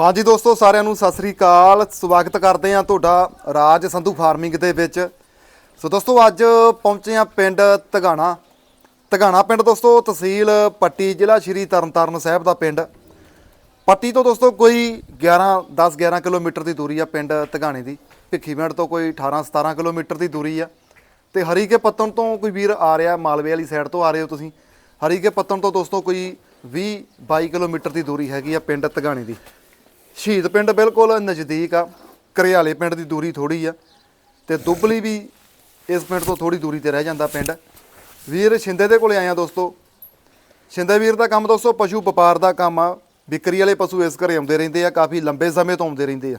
ਹਾਂਜੀ ਦੋਸਤੋ, ਸਾਰਿਆਂ ਨੂੰ ਸਤਿ ਸ੍ਰੀ ਅਕਾਲ। ਸਵਾਗਤ ਕਰਦੇ ਹਾਂ ਤੁਹਾਡਾ ਰਾਜ ਸੰਧੂ ਫਾਰਮਿੰਗ ਦੇ ਵਿੱਚ। ਸੋ ਦੋਸਤੋ, ਅੱਜ ਪਹੁੰਚੇ ਹਾਂ ਪਿੰਡ ਤਗਾਣਾ ਤਗਾਣਾ ਪਿੰਡ ਦੋਸਤੋ, ਤਹਿਸੀਲ ਪੱਟੀ, ਜ਼ਿਲ੍ਹਾ ਸ਼੍ਰੀ ਤਰਨਤਾਰਨ ਸਾਹਿਬ ਦਾ ਪਿੰਡ। ਪੱਟੀ ਤੋਂ ਦੋਸਤੋ, ਕੋਈ 11 10 11 ਕਿਲੋਮੀਟਰ ਦੀ ਦੂਰੀ ਆ ਪਿੰਡ ਤਗਾਣੇ ਦੀ। ਭਿੱਖੀਵਿੰਡ ਤੋਂ ਕੋਈ 18 17 ਕਿਲੋਮੀਟਰ ਦੀ ਦੂਰੀ ਆ। ਤੇ ਹਰੀਕੇ ਪੱਤਣ ਤੋਂ ਕੋਈ ਵੀਰ ਆ ਰਿਹਾ, ਮਾਲਵੇ ਵਾਲੀ ਸਾਈਡ ਤੋਂ ਆ ਰਹੇ ਹੋ ਤੁਸੀਂ। ਹਰੀਕੇ ਪੱਤਣ ਤੋਂ ਦੋਸਤੋ, ਕੋਈ 20 22 ਕਿਲੋਮੀਟਰ ਦੀ ਦੂਰੀ ਹੈਗੀ ਆ ਪਿੰਡ ਤਗਾਣੇ ਦੀ। ਸ਼ਹੀਦ ਪਿੰਡ ਬਿਲਕੁਲ ਨਜ਼ਦੀਕ ਆ, ਕਰਿਆਲੇ ਪਿੰਡ ਦੀ ਦੂਰੀ ਥੋੜੀ ਆ ਤੇ ਦੁੱਬਲੀ ਵੀ ਇਸ ਪਿੰਡ ਤੋਂ ਥੋੜੀ ਦੂਰੀ ਤੇ ਰਹਿ ਜਾਂਦਾ ਪਿੰਡ। ਵੀਰ ਸ਼ਿੰਦੇ ਦੇ ਕੋਲੇ ਆਇਆ ਦੋਸਤੋ। ਸ਼ਿੰਦੇ ਵੀਰ ਦਾ ਕੰਮ ਦੋਸਤੋ ਪਸ਼ੂ ਵਪਾਰ ਦਾ ਕੰਮ ਆ। ਵਿਕਰੀ ਵਾਲੇ ਪਸ਼ੂ ਇਸ ਘਰੇ ਆਉਂਦੇ ਰਹਿੰਦੇ ਆ, ਕਾਫੀ ਲੰਬੇ ਸਮੇਂ ਤੋਂ ਆਉਂਦੇ ਰਹਿੰਦੇ ਆ।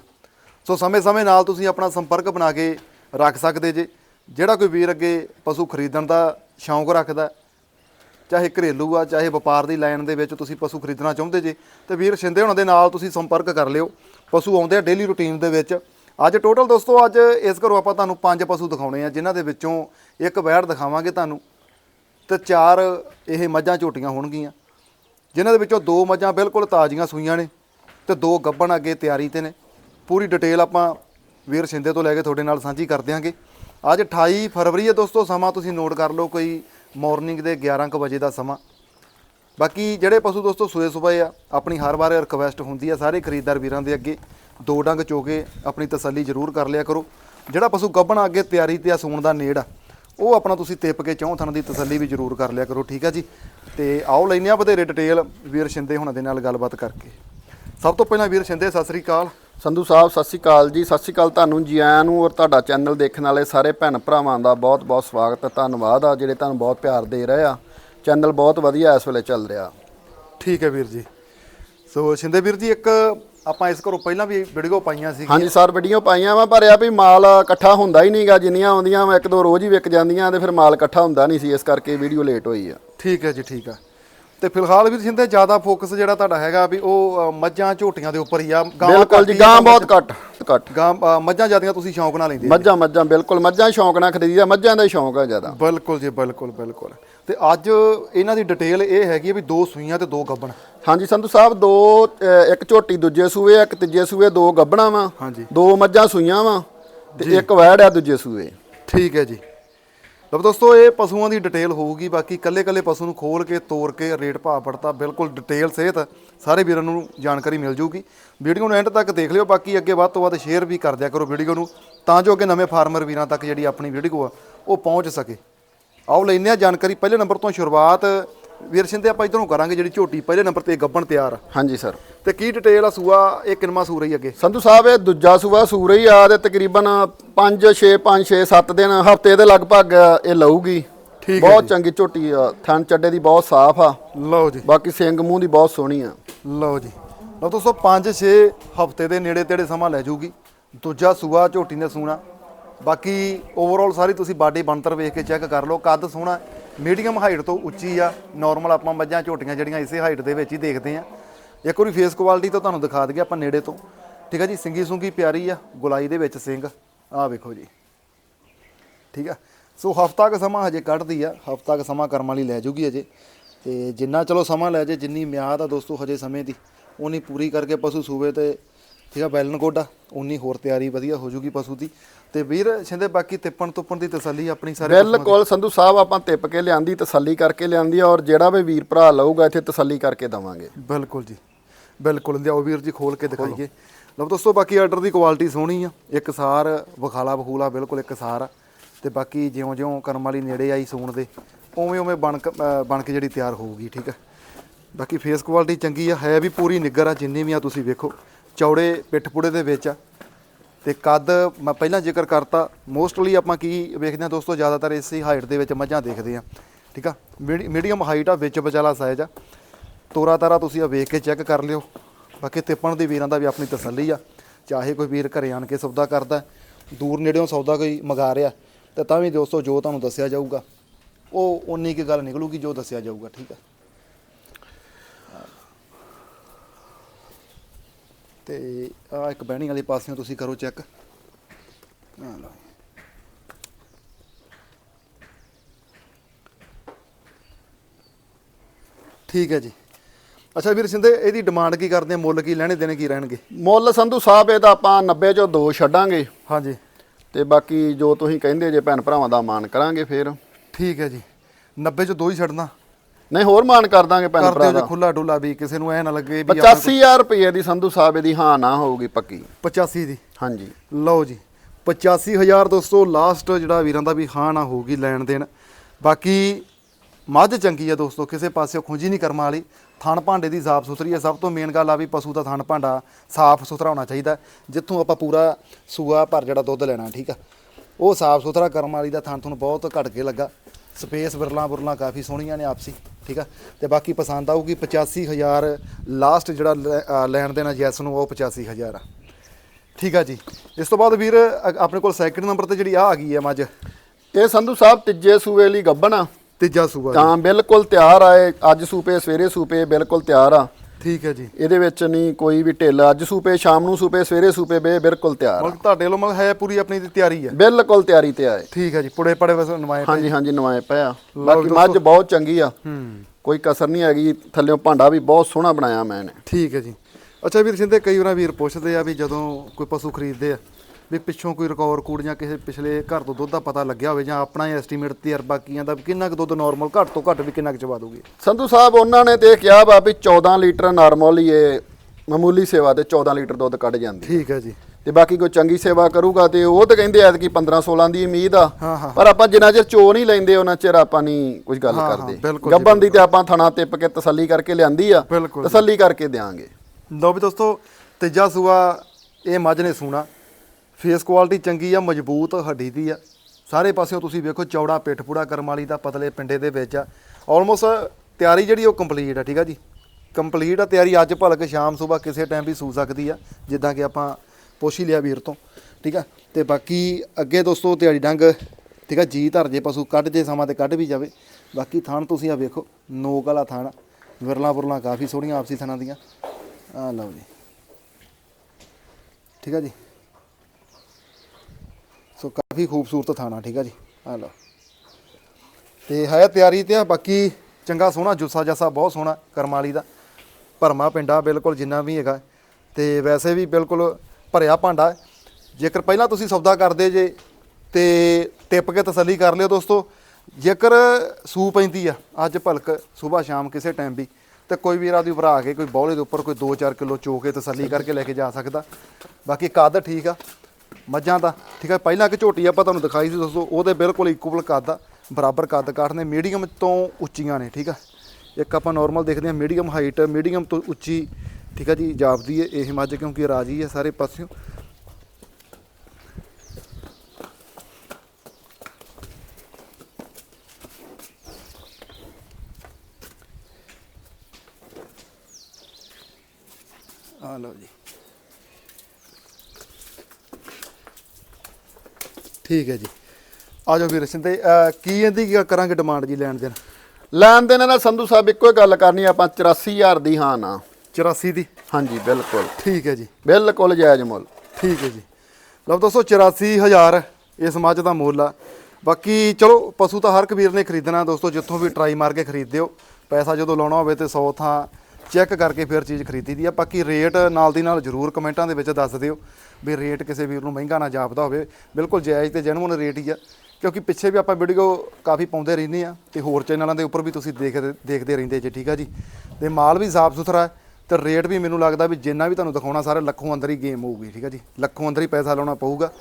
ਸੋ ਸਮੇਂ-ਸਮੇਂ ਨਾਲ ਤੁਸੀਂ ਆਪਣਾ ਸੰਪਰਕ ਬਣਾ ਕੇ ਰੱਖ ਸਕਦੇ ਜੇ। ਜਿਹੜਾ ਕੋਈ ਵੀਰ ਅੱਗੇ ਪਸ਼ੂ ਖਰੀਦਣ ਦਾ ਸ਼ੌਂਕ ਰੱਖਦਾ ਚਾਹੇ ਘਰੇਲੂ ਆ, ਚਾਹੇ ਵਪਾਰ ਦੀ ਲਾਈਨ ਦੇ ਵਿੱਚ ਤੁਸੀਂ ਪਸ਼ੂ ਖਰੀਦਣਾ ਚਾਹੁੰਦੇ ਜੇ, ਤੇ ਵੀਰ ਸ਼ਿੰਦੇ ਉਹਨਾਂ ਦੇ ਨਾਲ ਤੁਸੀਂ ਸੰਪਰਕ ਕਰ ਲਿਓ। ਪਸ਼ੂ ਆਉਂਦੇ ਆ ਡੇਲੀ ਰੁਟੀਨ ਦੇ ਵਿੱਚ। ਅੱਜ ਟੋਟਲ ਦੋਸਤੋ, ਅੱਜ ਇਸ ਘਰੋਂ ਆਪਾਂ ਤੁਹਾਨੂੰ ਪੰਜ ਪਸ਼ੂ ਦਿਖਾਉਣੇ ਆ, ਜਿਨ੍ਹਾਂ ਦੇ ਵਿੱਚੋਂ ਇੱਕ ਵੈੜ ਦਿਖਾਵਾਂਗੇ ਤੁਹਾਨੂੰ। ਤੇ ਚਾਰ ਇਹ ਮੱਝਾਂ ਝੋਟੀਆਂ ਹੋਣਗੀਆਂ। ਜਿਨ੍ਹਾਂ ਦੇ ਵਿੱਚੋਂ ਦੋ ਮੱਝਾਂ ਬਿਲਕੁਲ ਤਾਜ਼ੀਆਂ ਸੂਈਆਂ ਨੇ ਤੇ ਦੋ ਗੱਬਣ ਅੱਗੇ ਤਿਆਰੀ ਤੇ ਨੇ। ਪੂਰੀ ਡਿਟੇਲ ਆਪਾਂ ਵੀਰ ਸ਼ਿੰਦੇ ਤੋਂ ਲੈ ਕੇ ਤੁਹਾਡੇ ਨਾਲ ਸਾਂਝੀ ਕਰ ਦਿਆਂਗੇ। ਅੱਜ 28 ਫਰਵਰੀ ਹੈ ਦੋਸਤੋ, ਸਮਾਂ ਤੁਸੀਂ ਨੋਟ ਕਰ ਲਓ, ਕੋਈ ਮਾਰਨਿੰਗ ਦੇ 11 ਕੁ ਵਜੇ ਦਾ ਸਮਾਂ। ਬਾਕੀ ਜਿਹੜੇ ਪਸ਼ੂ ਦੋਸਤੋ ਸੂਏ ਸੁਬੇ ਆ, ਆਪਣੀ ਹਰ ਵਾਰ ਰਿਕਵੈਸਟ ਹੁੰਦੀ ਆ ਸਾਰੇ ਖਰੀਦਦਾਰ ਵੀਰਾਂ ਦੇ ਅੱਗੇ। ਦੋ ਡੰਗ ਚੋ ਕੇ ਆਪਣੀ ਤਸੱਲੀ ਜ਼ਰੂਰ ਕਰ ਲਿਆ ਕਰੋ। ਜਿਹੜਾ ਪਸ਼ੂ ਗੱਭਣ ਅੱਗੇ ਤਿਆਰੀ ਤੇ ਆ ਸੂਣ ਦਾ ਨੇੜ ਆ, ਉਹ ਆਪਣਾ ਤੁਸੀਂ ਤਿੱਪ ਕੇ ਚੌਂ ਥਣ ਦੀ ਤਸੱਲੀ ਵੀ ਜ਼ਰੂਰ ਕਰ ਲਿਆ ਕਰੋ, ਠੀਕ ਆ ਜੀ? ਤੇ ਆਓ ਲੈਨੇ ਆ ਵਧੇਰੇ ਡਿਟੇਲ ਵੀਰ ਸ਼ਿੰਦੇ ਹੁਣਾਂ ਦੇ ਨਾਲ ਗੱਲਬਾਤ ਕਰਕੇ। ਸਭ ਤੋਂ ਪਹਿਲਾਂ ਵੀਰ ਸ਼ਿੰਦੇ ਸਤਿ ਸ੍ਰੀ ਅਕਾਲ। ਸੰਧੂ ਸਾਹਿਬ ਸਤਿ ਸ਼੍ਰੀ ਅਕਾਲ ਜੀ। ਸਤਿ ਸ਼੍ਰੀ ਅਕਾਲ ਤੁਹਾਨੂੰ ਜੀ ਆਇਆਂ ਨੂੰ ਔਰ ਤੁਹਾਡਾ ਚੈਨਲ ਦੇਖਣ ਵਾਲੇ ਸਾਰੇ ਭੈਣ ਭਰਾਵਾਂ ਦਾ ਬਹੁਤ ਬਹੁਤ ਸਵਾਗਤ ਹੈ। ਧੰਨਵਾਦ ਆ ਜਿਹੜੇ ਤੁਹਾਨੂੰ ਬਹੁਤ ਪਿਆਰ ਦੇ ਰਹੇ ਆ। ਚੈਨਲ ਬਹੁਤ ਵਧੀਆ ਇਸ ਵੇਲੇ ਚੱਲ ਰਿਹਾ। ਠੀਕ ਹੈ ਵੀਰ ਜੀ। ਸੋ ਸ਼ਿੰਦੇ ਵੀਰ ਜੀ ਇੱਕ ਆਪਾਂ ਇਸ ਘਰੋਂ ਪਹਿਲਾਂ ਵੀ ਵੀਡੀਓ ਪਾਈਆਂ ਸੀ ਹਾਂਜੀ ਸਰ ਵੀਡੀਓ ਪਾਈਆਂ ਵਾ ਪਰ ਇਹ ਆ ਵੀ ਮਾਲ ਇਕੱਠਾ ਹੁੰਦਾ ਹੀ ਨਹੀਂਗਾ। ਜਿੰਨੀਆਂ ਆਉਂਦੀਆਂ ਵਾ ਇੱਕ ਦੋ ਰੋਜ਼ ਹੀ ਵਿਕ ਜਾਂਦੀਆਂ ਤੇ ਫਿਰ ਮਾਲ ਇਕੱਠਾ ਹੁੰਦਾ ਨਹੀਂ ਸੀ ਇਸ ਕਰਕੇ ਵੀਡੀਓ ਲੇਟ ਹੋਈ ਆ। ਠੀਕ ਹੈ ਜੀ ਠੀਕ ਆ। ਤੇ ਫਿਲਹਾਲ ਵੀਰ ਸ਼ਿੰਦੇ ਜ਼ਿਆਦਾ ਫੋਕਸ ਜਿਹੜਾ ਤੁਹਾਡਾ ਹੈਗਾ ਵੀ ਉਹ ਮੱਝਾਂ ਝੋਟੀਆਂ ਦੇ ਉੱਪਰ ਹੀ ਆ। ਗਾਵਾਂ ਬਿਲਕੁਲ ਜੀ ਗਾਂ ਬਹੁਤ ਘੱਟ ਘੱਟ। ਗਾਂ ਮੱਝਾਂ ਜਿਆਦੀਆਂ ਤੁਸੀਂ ਸ਼ੌਂਕ ਨਾਲ ਲੈਂਦੇ। ਮੱਝਾਂ ਮੱਝਾਂ ਬਿਲਕੁਲ। ਮੱਝਾਂ ਸ਼ੌਂਕ ਨਾਲ ਖਰੀਦੀਦਾ ਮੱਝਾਂ ਦਾ ਹੀ ਸ਼ੌਂਕ ਆ ਜ਼ਿਆਦਾ। ਬਿਲਕੁਲ ਜੀ ਬਿਲਕੁਲ ਬਿਲਕੁਲ। ਤੇ ਅੱਜ ਇਹਨਾਂ ਦੀ ਡਿਟੇਲ ਇਹ ਹੈਗੀ ਵੀ ਦੋ ਸੂਈਆਂ ਤੇ ਦੋ ਗੱਬਣ। ਹਾਂਜੀ ਸੰਧੂ ਸਾਹਿਬ ਦੋ ਇੱਕ ਝੋਟੀ ਦੂਜੇ ਸੂਏ ਆ, ਇੱਕ ਤੀਜੇ ਸੂਏ ਦੋ ਗੱਬਣਾ ਵਾ। ਹਾਂਜੀ। ਦੋ ਮੱਝਾਂ ਸੂਈਆਂ ਵਾ ਤੇ ਇੱਕ ਵੈੜ ਆ ਦੂਜੇ ਸੂਏ। ਠੀਕ ਹੈ ਜੀ। ਲਓ ਦੋਸਤੋ, ਇਹ ਪਸ਼ੂਆਂ ਦੀ ਡਿਟੇਲ ਹੋਊਗੀ, ਬਾਕੀ ਕੱਲੇ ਕੱਲੇ ਪਸ਼ੂ ਨੂੰ ਖੋਲ ਕੇ ਤੋੜ ਕੇ, ਰੇਟ ਭਾਅ ਪੜਤਾ ਬਿਲਕੁਲ ਡਿਟੇਲ ਸਹਿਤ ਸਾਰੇ ਵੀਰਾਂ ਨੂੰ ਜਾਣਕਾਰੀ ਮਿਲ ਜੂਗੀ। ਵੀਡੀਓ ਨੂੰ ਐਂਡ ਤੱਕ ਦੇਖ ਲਿਓ, ਬਾਕੀ ਅੱਗੇ ਵੱਧ ਤੋਂ ਵੱਧ ਸ਼ੇਅਰ ਵੀ ਕਰ ਦਿਆ ਕਰੋ ਵੀਡੀਓ ਨੂੰ, ਤਾਂ ਜੋ ਅੱਗੇ ਨਵੇਂ ਫਾਰਮਰ ਵੀਰਾਂ ਤੱਕ ਜਿਹੜੀ ਆਪਣੀ ਵੀਡੀਓ ਆ, ਉਹ ਪਹੁੰਚ ਸਕੇ। ਆਓ ਲੈਂਦੇ ਆ ਜਾਣਕਾਰੀ, ਪਹਿਲੇ ਨੰਬਰ ਤੋਂ ਸ਼ੁਰੂਆਤ ਵੀਰ ਸਿੰਦੇ ਆਪਾਂ ਇਧਰੋਂ ਕਰਾਂਗੇ ਜਿਹੜੀ ਝੋਟੀ ਪਹਿਲੇ ਨੰਬਰ ਤੇ ਗੱਬਣ ਤਿਆਰ। ਆ ਹਾਂਜੀ ਸਰ। ਤੇ ਕੀ ਡਿਟੇਲ ਆ ਸੂਆ ਇਹ ਕਿੰਨਵਾਂ ਸੂ ਰਹੀ ਅੱਗੇ? ਸੰਧੂ ਸਾਹਿਬ ਇਹ ਦੂਜਾ ਸੂਆ ਸੂਰ ਹੀ ਆ ਤੇ ਤਕਰੀਬਨ 5 6 5 6 7 ਦਿਨ ਹਫ਼ਤੇ ਦੇ ਲਗਭਗ ਇਹ ਲਊਗੀ। ਠੀਕ ਹੈ ਬਹੁਤ ਚੰਗੀ ਝੋਟੀ ਆ ਥਣ ਚੱਡੇ ਦੀ ਬਹੁਤ ਸਾਫ਼ ਆ। ਲਓ ਜੀ। ਬਾਕੀ ਸਿੰਗ ਮੂੰਹ ਦੀ ਬਹੁਤ ਸੋਹਣੀ ਆ। ਲਓ ਜੀ। ਲਓ ਦੋਸਤੋ 5-6 ਹਫ਼ਤੇ ਦੇ ਨੇੜੇ ਤੇੜੇ ਸਮਾਂ ਲੈ ਜੂਗੀ। ਦੂਜਾ ਸੂਆ ਝੋਟੀ ਨੇ ਸੂਣਾ। ਬਾਕੀ ਓਵਰਆਲ ਸਾਰੀ ਤੁਸੀਂ ਬਾਡੀ ਬਣਤਰ ਵੇਖ ਕੇ ਚੈੱਕ ਕਰ ਲਓ ਕੱਦ ਸੋਹਣਾ ਮੀਡੀਅਮ ਹਾਈਟ ਤੋਂ ਉੱਚੀ ਆ ਨਾਰਮਲ ਆਪਾਂ ਮੱਝਾਂ ਝੋਟੀਆਂ ਜਿਹੜੀਆਂ ਇਸੇ ਹਾਈਟ ਦੇ ਵਿੱਚ ਹੀ ਦੇਖਦੇ ਆ। ਇੱਕ ਵਾਰੀ ਫੇਸ ਕੁਆਲਿਟੀ ਤਾਂ ਤੁਹਾਨੂੰ ਦਿਖਾ ਦਈਏ ਆਪਾਂ ਨੇੜੇ ਤੋਂ। ਠੀਕ ਆ ਜੀ, ਸਿੰਗੀ ਸੁੰਗੀ ਪਿਆਰੀ ਆ, ਗੁਲਾਈ ਦੇ ਵਿੱਚ ਸਿੰਘ ਆਹ ਵੇਖੋ ਜੀ। ਠੀਕ ਆ। ਸੋ ਹਫਤਾ ਕ ਸਮਾਂ ਹਜੇ ਕੱਢਦੀ ਆ, ਹਫਤਾ ਕ ਸਮਾਂ ਕਰਮ ਵਾਲੀ ਲੈ ਜੂਗੀ ਅਜੇ ਤੇ ਜਿੰਨਾ ਚਲੋ ਸਮਾਂ ਲੈ ਜੇ, ਜਿੰਨੀ ਮਿਆਦ ਆ ਦੋਸਤੋ ਹਜੇ ਸਮੇਂ ਦੀ ਉਨੀ ਪੂਰੀ ਕਰਕੇ ਪਸ਼ੂ ਸੂਬੇ ਤੇ ਠੀਕ ਆ ਬੈਲਨ ਕੋਡਾ ਉਨੀ ਹੋਰ ਤਿਆਰੀ ਵਧੀਆ ਹੋ ਜੂਗੀ ਪਸ਼ੂ ਦੀ। ਤੇ ਵੀਰ ਛਿੰਦੇ ਬਾਕੀ ਤਿੱਪਣ ਤੁੱਪਣ ਦੀ ਤਸੱਲੀ ਆਪਣੀ ਸਾਰੇ। ਬਿਲਕੁਲ ਸੰਧੂ ਸਾਹਿਬ ਆਪਾਂ ਤਿੱਪ ਕੇ ਲਿਆਂਦੀ ਤਸੱਲੀ ਕਰਕੇ ਲਿਆਂਦੀ ਔਰ ਜਿਹੜਾ ਵੀ ਵੀਰ ਭਰਾ ਲਊਗਾ ਇੱਥੇ ਤਸੱਲੀ ਕਰਕੇ ਦਵਾਂਗੇ। ਬਿਲਕੁਲ ਜੀ ਬਿਲਕੁਲ। ਲਿਆਓ ਵੀਰ ਜੀ ਖੋਲ ਕੇ ਦਿਖਾਈਏ। ਲਓ ਦੋਸਤੋ ਬਾਕੀ ਆਰਡਰ ਦੀ ਕੁਆਲਿਟੀ ਸੋਹਣੀ ਆ। ਇੱਕ ਸਾਰ ਵਿਖਾਲਾ ਬਖੂਲਾ ਬਿਲਕੁਲ ਇੱਕ ਸਾਰ ਤੇ ਬਾਕੀ ਜਿਉਂ-ਜਿਉਂ ਕਰਮ ਵਾਲੀ ਨੇੜੇ ਆਈ ਸੂਣ ਦੇ ਉਵੇਂ ਉਵੇਂ ਬਣ ਬਣ ਕੇ ਜਿਹੜੀ ਤਿਆਰ ਹੋਊਗੀ ਠੀਕ ਆ। ਬਾਕੀ ਫੇਸ ਕੁਆਲਿਟੀ ਚੰਗੀ ਆ ਹੈ ਵੀ ਪੂਰੀ ਨਿੱਗਰ ਆ ਜਿੰਨੀ ਵੀ ਆ ਤੁਸੀਂ ਵੇਖੋ। ਚੌੜੇ ਪਿੱਠਪੂੜੇ ਦੇ ਵਿੱਚ ਆ। ਤੇ ਕੱਦ ਮੈਂ ਪਹਿਲਾਂ ਜ਼ਿਕਰ ਕਰਤਾ ਮੋਸਟਲੀ ਆਪਾਂ ਕੀ ਵੇਖਦੇ ਆ ਦੋਸਤੋ, ਜ਼ਿਆਦਾਤਰ ਇਸੇ ਹਾਈਟ ਦੇ ਵਿੱਚ ਮੱਝਾਂ ਦੇਖਦੇ ਆ ਠੀਕ ਆ? ਮੀਡੀਅਮ ਹਾਈਟ ਆ, ਵਿੱਚ ਵਿਚਾਲਾ ਸਾਈਜ਼ ਆ। ਤੋਰਾ ਤਾਰਾ ਤੁਸੀਂ ਆ ਵੇਖ ਕੇ ਚੈੱਕ ਕਰ ਲਿਓ। ਬਾਕੀ ਤਿੱਪਣ ਦੇ ਵੀਰਾਂ ਦਾ ਵੀ ਆਪਣੀ ਤਸੱਲੀ ਆ। ਚਾਹੇ ਕੋਈ ਵੀਰ ਘਰੇ ਆਣ ਕੇ ਸੌਦਾ ਕਰਦਾ, ਦੂਰ ਨੇੜਿਓਂ ਸੌਦਾ ਕੋਈ ਮੰਗਾ ਰਿਹਾ, ਤੇ ਤਾਂ ਵੀ ਦੋਸਤੋ ਜੋ ਤੁਹਾਨੂੰ ਦੱਸਿਆ ਜਾਊਗਾ, ਉਹ ਉਨੀ ਕੀ ਗੱਲ ਨਿਕਲੂਗੀ ਜੋ ਦੱਸਿਆ ਜਾਊਗਾ, ਠੀਕ ਆ? ਤੇ ਆ ਇੱਕ ਬਹਿਣੀ ਵਾਲੇ ਪਾਸਿਓਂ ਤੁਸੀਂ ਕਰੋ ਚੈੱਕ। ਆ ਲਓ। ਠੀਕ ਹੈ ਜੀ। ਅੱਛਾ ਵੀਰ ਸਿੰਦੇ ਇਹਦੀ ਡਿਮਾਂਡ ਕੀ ਕਰਦੇ ਆ? ਮੁੱਲ ਕੀ ਲੈਣੇ ਦੇਣੇ ਕੀ ਰਹਿਣਗੇ? ਮੁੱਲ ਸੰਧੂ ਸਾਹਿਬ ਇਹਦਾ ਆਪਾਂ 90 ਚੋਂ ਦੋ ਛੱਡਾਂਗੇ। ਹਾਂਜੀ। ਤੇ ਬਾਕੀ ਜੋ ਤੁਸੀਂ ਕਹਿੰਦੇ ਜੇ ਭੈਣ ਭਰਾਵਾਂ ਦਾ ਮਾਨ ਕਰਾਂਗੇ ਫੇਰ। ਠੀਕ ਹੈ ਜੀ। 90 ਚ ਦੋ ਹੀ ਛੱਡਣਾ। ਨਹੀਂ ਹੋਰ ਮਾਨ ਕਰ ਦਾਂਗੇ ਭੈਣ ਭਰਾ ਦਾ। ਖੁੱਲਾ ਡੁੱਲਾ ਵੀ ਕਿਸੇ ਨੂੰ ਐ ਨਾ ਲੱਗੇ ਵੀ ਆਪਣੇ 85000 ਰੁਪਏ ਦੀ ਸੰਧੂ ਸਾਹਿਬ ਇਹਦੀ ਹਾਂ ਨਾ ਹੋਊਗੀ ਪੱਕੀ। 85 ਦੀ। ਹਾਂਜੀ। ਲਓ ਜੀ 85000 ਦੋਸਤੋ ਲਾਸਟ ਜਿਹੜਾ ਵੀਰਾਂ ਦਾ ਵੀ ਹਾਂ ਨਾ ਹੋਊਗੀ ਲੈਣ ਦੇਣ। ਬਾਕੀ ਮੱਝ ਚੰਗੀ ਆ ਦੋਸਤੋ ਕਿਸੇ ਪਾਸਿਓਂ ਖੁੰਜੀ ਨਹੀਂ ਕਰਮਾਂ ਵਾਲੀ। ਥਣ ਭਾਂਡੇ ਦੀ ਸਾਫ਼ ਸੁਥਰੀ ਹੈ ਸਭ ਤੋਂ ਮੇਨ ਗੱਲ ਆ ਵੀ ਪਸ਼ੂ ਦਾ ਥਣ ਭਾਂਡਾ ਸਾਫ਼ ਸੁਥਰਾ ਹੋਣਾ ਚਾਹੀਦਾ। ਜਿੱਥੋਂ ਆਪਾਂ ਪੂਰਾ ਸੂਆ ਭਰ ਜਿਹੜਾ ਦੁੱਧ ਲੈਣਾ ਠੀਕ ਆ। ਉਹ ਸਾਫ਼ ਸੁਥਰਾ ਕਰਮ ਵਾਲੀ ਦਾ ਥਣ ਤੁਹਾਨੂੰ ਬਹੁਤ ਘੱਟ ਕੇ ਲੱਗਾ। ਸਪੇਸ ਬਿਰਲਾ ਬੁਰਲਾ ਕਾਫੀ ਸੋਹਣੀਆਂ ਨੇ ਆਪਸੀ। ਠੀਕ ਆ? ਤੇ ਬਾਕੀ ਪਸੰਦ ਆਊਗੀ 85000 ਲਾਸਟ ਜਿਹੜਾ ਲੈਣ ਦੇਣਾ ਜੈਸ ਨੂੰ ਉਹ 85000 ਆ। ਠੀਕ ਆ ਜੀ। ਇਸ ਤੋਂ ਬਾਅਦ ਵੀਰ ਆਪਣੇ ਕੋਲ ਸੈਕਿੰਡ ਨੰਬਰ ਤੇ ਜਿਹੜੀ ਆ ਆ ਗਈ ਹੈ ਮੱਝ। ਇਹ ਸੰਧੂ ਸਾਹਿਬ ਤੀਜੇ ਸੂਏ ਲਈ ਗੱਬਣ ਆ। ਤੀਜਾ ਸੂਆ। ਤਾਂ ਬਿਲਕੁਲ ਤਿਆਰ ਆਏ ਅੱਜ ਸੂਪੇ ਸਵੇਰੇ ਸੂਪੇ ਬਿਲਕੁਲ ਤਿਆਰ ਆ। ਠੀਕ ਹੈ ਜੀ। ਇਹਦੇ ਵਿੱਚ ਨਹੀਂ ਕੋਈ ਵੀ ਢਿੱਲ ਅੱਜ ਸੂਪੇ ਸ਼ਾਮ ਨੂੰ ਸੂਪੇ ਸਵੇਰੇ ਸੂਪੇ ਬੇ ਬਿਲਕੁਲ ਤਿਆਰ ਆ। ਮਤਲਬ ਤੁਹਾਡੇ ਮਤਲਬ ਹੈ ਪੂਰੀ ਆਪਣੀ ਦੀ ਤਿਆਰੀ ਹੈ? ਬਿਲਕੁਲ ਤਿਆਰੀ ਤੇ ਆਏ। ਠੀਕ ਹੈ ਜੀ ਪੁੜੇ ਪੜੇ ਵਸ ਨਵਾਏ ਹਾਂਜੀ ਹਾਂਜੀ ਨਵਾਏ ਪਿਆ ਬਾਕੀ ਮੱਝ ਬਹੁਤ ਚੰਗੀ ਆ। ਹੂੰ। ਕੋਈ ਕਸਰ ਨਹੀਂ ਹੈਗੀ ਥੱਲਿਓਂ ਭਾਂਡਾ ਵੀ ਬਹੁਤ ਸੋਹਣਾ ਬਣਾਇਆ ਮੈਂ ਨੇ ਠੀਕ ਹੈ ਜੀ। ਅੱਛਾ ਵੀਰ ਸਿੰਦੇ ਕਈ ਵਾਰ ਵੀਰ ਪੁੱਛਦੇ ਆ ਵੀ ਜਦੋਂ ਕੋਈ ਪਸ਼ੂ ਖਰੀਦਦੇ ਆ ਵੀ ਪਿੱਛੋਂ ਕੋਈ ਰਿਕਾਰਡ ਕੂੜ ਜਾਂ ਕਿਸੇ ਪਿਛਲੇ ਘਰ ਤੋਂ ਦੁੱਧ ਦਾ ਪਤਾ ਲੱਗਿਆ ਹੋਵੇ ਜਾਂ ਆਪਣਾ ਹੀ ਐਸਟੀਮੇਟ ਤਜਰਬਾ ਕੀਆਂ ਦਾ ਕਿੰਨਾ ਕੁ ਦੁੱਧ ਨਾਰਮਲ ਘੱਟ ਤੋਂ ਘੱਟ ਵੀ ਕਿੰਨਾ ਕੁ ਚਵਾ ਦੋਗੇ? ਸੰਧੂ ਸਾਹਿਬ ਉਹਨਾਂ ਨੇ ਤੇ ਕਿਹਾ ਵਾ ਵੀ 14 ਲੀਟਰ ਨਾਰਮਲ ਹੀ ਇਹ ਮਾਮੂਲੀ ਸੇਵਾ ਤੇ 14 ਲੀਟਰ ਦੁੱਧ ਕੱਢ ਜਾਂਦੀ ਠੀਕ ਹੈ ਜੀ। ਤੇ ਬਾਕੀ ਕੋਈ ਚੰਗੀ ਸੇਵਾ ਕਰੂਗਾ ਤੇ ਉਹ ਤਾਂ ਕਹਿੰਦੇ ਐਤਕੀ 15 16 ਦੀ ਉਮੀਦ ਆ। ਪਰ ਆਪਾਂ ਜਿੰਨਾ ਚਿਰ ਚੋ ਨਹੀਂ ਲੈਂਦੇ ਉਹਨਾਂ ਚਿਰ ਆਪਾਂ ਨਹੀਂ ਕੁਝ ਗੱਲ ਕਰਦੇ। ਗੱਬਨ ਦੀ ਤੇ ਆਪਾਂ ਥਣਾ ਤਿੱਪ ਕੇ ਤਸੱਲੀ ਕਰਕੇ ਲਿਆਂਦੀ ਆ। ਤਸੱਲੀ ਕਰਕੇ ਦੇਾਂਗੇ ਲਓ ਵੀ ਦੋਸਤੋ ਤੀਜਾ ਸੂਆ ਇਹ ਮੱਝ ਨੇ ਸੂਣਾ। ਫੇਸ ਕੁਆਲਿਟੀ ਚੰਗੀ ਆ, ਮਜ਼ਬੂਤ ਹੱਡੀ ਦੀ ਆ। ਸਾਰੇ ਪਾਸਿਓਂ ਤੁਸੀਂ ਵੇਖੋ, ਚੌੜਾ ਪਿੱਠ ਪੂੜਾ ਕਰਮ ਵਾਲੀ ਦਾ ਪਤਲੇ ਪਿੰਡੇ ਦੇ ਵਿੱਚ ਆ। ਆਲਮੋਸਟ ਤਿਆਰੀ ਜਿਹੜੀ ਉਹ ਕੰਪਲੀਟ ਆ, ਠੀਕ ਆ ਜੀ? ਕੰਪਲੀਟ ਆ ਤਿਆਰੀ। ਅੱਜ ਭਲਕ ਸ਼ਾਮ ਸਵੇਰ ਕਿਸੇ ਟਾਈਮ ਵੀ ਸੂ ਸਕਦੀ ਆ, ਜਿੱਦਾਂ ਕਿ ਆਪਾਂ ਪੁੱਛ ਹੀ ਲਿਆ ਵੀਰ ਤੋਂ, ਠੀਕ ਆ? ਤੇ ਬਾਕੀ ਅੱਗੇ ਦੋਸਤੋ ਤਿਆਰੀ ਡੰਗ, ਠੀਕ ਆ? ਜੀ ਧਰ ਜੇ ਪਸ਼ੂ, ਕੱਢ ਜੇ ਸਮਾਂ ਤੇ ਕੱਢ ਵੀ ਜਾਵੇ। ਬਾਕੀ ਥਾਣ ਤੁਸੀਂ ਆ ਵੇਖੋ, ਨੋਕ ਵਾਲਾ ਥਣ ਵਿਰਲਾ ਬੁਰਲਾ ਕਾਫੀ ਸੋਹਣੀਆਂ ਆਪਸੀ ਥਣਾਂ ਦੀਆਂ। ਆ ਲਓ ਜੀ। ਠੀਕ ਆ ਜੀ? ਸੋ ਕਾਫੀ ਖੂਬਸੂਰਤ ਥਾਣਾ, ਠੀਕ ਆ ਜੀ? ਆ ਲਓ। ਤੇ ਹੈ ਤਿਆਰੀ ਤੇ ਆ ਬਾਕੀ ਚੰਗਾ ਸੋਹਣਾ, ਜੁੱਸਾ ਜੱਸਾ ਬਹੁਤ ਸੋਹਣਾ, ਕਰਮਾਲੀ ਦਾ। ਭਰਮਾ ਪਿੰਡਾ ਬਿਲਕੁਲ ਜਿੰਨਾ ਵੀ ਹੈਗਾ। ਤੇ ਵੈਸੇ ਵੀ ਬਿਲਕੁਲ ਭਰਿਆ ਭਾਂਡਾ ਜੇਕਰ ਪਹਿਲਾਂ ਤੁਸੀਂ ਸੌਦਾ ਕਰਦੇ ਜੇ, ਤੇ ਟਿੱਪ ਕੇ ਤਸੱਲੀ ਕਰ ਲਿਓ ਦੋਸਤੋ। ਜੇਕਰ ਸੂ ਪੈਂਦੀ ਆ, ਅੱਜ ਭਲਕ ਸਵੇਰ ਸ਼ਾਮ ਕਿਸੇ ਟਾਈਮ ਵੀ, ਤੇ ਕੋਈ ਵੀ ਆਦੀ ਭਰਾ ਕੇ ਕੋਈ ਬੌਲੇ ਦੇ ਉੱਪਰ ਕੋਈ 2-4 ਕਿਲੋ ਚੋ ਕੇ ਤਸੱਲੀ ਕਰਕੇ ਲੈ ਕੇ ਜਾ ਸਕਦਾ। ਬਾਕੀ ਕੱਦ ਠੀਕ ਆ। ਮੱਝਾਂ ਦਾ। ਠੀਕ ਹੈ ਪਹਿਲਾਂ ਇੱਕ ਝੋਟੀ ਆਪਾਂ ਤੁਹਾਨੂੰ ਦਿਖਾਈ ਸੀ ਦੋਸਤੋ, ਉਹਦੇ ਬਿਲਕੁਲ ਇਕੁਅਲ ਕੱਦ ਆ, ਬਰਾਬਰ ਕੱਦ ਕਾਠ ਨੇ ਮੀਡੀਅਮ ਤੋਂ ਉੱਚੀਆਂ ਨੇ, ਠੀਕ ਆ। ਇੱਕ ਆਪਾਂ ਨਾਰਮਲ ਦੇਖਦੇ ਹਾਂ ਮੀਡੀਅਮ ਹਾਈਟ ਮੀਡੀਅਮ ਤੋਂ ਉੱਚੀ, ਠੀਕ ਆ ਜੀ, ਜਾਪਦੀ ਹੈ ਇਹ ਮੱਝ ਕਿਉਂਕਿ ਰਾਜੀ ਹੈ ਸਾਰੇ ਪਾਸਿਓਂ। ਆ ਲਓ ਜੀ। ਠੀਕ ਹੈ ਜੀ। ਆ ਜਾਓ ਵੀਰ ਸਿੰਦੇ ਅਹ ਕੀ ਇਹਦੀ ਕੀ ਕਰਾਂਗੇ ਡਿਮਾਂਡ ਜੀ ਲੈਣ ਦੇਣ? ਲੈਣ ਦੇਣ ਨਾਲ ਸੰਧੂ ਸਾਹਿਬ ਇੱਕੋ ਹੀ ਗੱਲ ਕਰਨੀ ਆਪਾਂ 84000 ਦੀ ਹਾਂ ਨਾ। 84 ਦੀ? ਹਾਂਜੀ ਬਿਲਕੁਲ। ਠੀਕ ਹੈ ਜੀ। ਬਿਲਕੁਲ ਜਾਇਜ਼ ਮੁੱਲ। ਠੀਕ ਹੈ ਜੀ। ਲਓ ਦੋਸਤੋ 84000 ਇਸ ਮੱਝ ਦਾ ਮੁੱਲ ਆ। ਬਾਕੀ ਚਲੋ ਪਸ਼ੂ ਤਾਂ ਹਰ ਕਬੀਰ ਨੇ ਖਰੀਦਣਾ ਦੋਸਤੋ ਜਿੱਥੋਂ ਵੀ ਟਰਾਈ ਮਾਰ ਕੇ ਖਰੀਦਿਓ। ਪੈਸਾ ਜਦੋਂ ਲਾਉਣਾ ਹੋਵੇ ਤੇ 100 ਥਾਂ ਚੈੱਕ ਕਰਕੇ ਫਿਰ ਚੀਜ਼ ਖਰੀਦੀ ਦੀ ਆ। ਬਾਕੀ ਰੇਟ ਨਾਲ ਦੀ ਨਾਲ ਜਰੂਰ ਕਮੈਂਟਾਂ ਦੇ ਵਿੱਚ ਦੱਸ ਦਿਓ ਵੀ ਰੇਟ ਕਿਸੇ ਵੀਰ ਨੂੰ ਮਹਿੰਗਾ ਨਾ ਜਾਪਦਾ ਹੋਵੇ। ਬਿਲਕੁਲ ਜਾਇਜ਼ ਤੇ ਜੈਨੂਨ ਰੇਟ ਹੀ ਆ। ਕਿਉਂਕਿ ਪਿੱਛੇ ਵੀ ਆਪਾਂ ਵੀਡੀਓ ਕਾਫੀ ਪਾਉਂਦੇ ਰਹਿੰਦੇ ਆ ਤੇ ਹੋਰ ਚੈਨਲਾਂ ਦੇ ਉੱਪਰ ਵੀ ਤੁਸੀਂ ਦੇਖਦੇ ਦੇਖਦੇ ਰਹਿੰਦੇ ਜੇ, ਠੀਕ ਆ ਜੀ? ਤੇ ਮਾਲ ਵੀ ਸਾਫ਼ ਸੁਥਰਾ ਹੈ ਤੇ ਰੇਟ ਵੀ ਮੈਨੂੰ ਲੱਗਦਾ ਵੀ ਜਿੰਨਾ ਵੀ ਤੁਹਾਨੂੰ ਦਿਖਾਉਣਾ ਸਾਰਾ ਲੱਖੋਂ ਅੰਦਰ ਹੀ ਗੇਮ ਹੋਊਗੀ, ਠੀਕ ਹੈ ਜੀ? ਲੱਖੋਂ ਅੰਦਰ ਹੀ ਪੈਸਾ ਲਾਉਣਾ ਪਊਗਾ।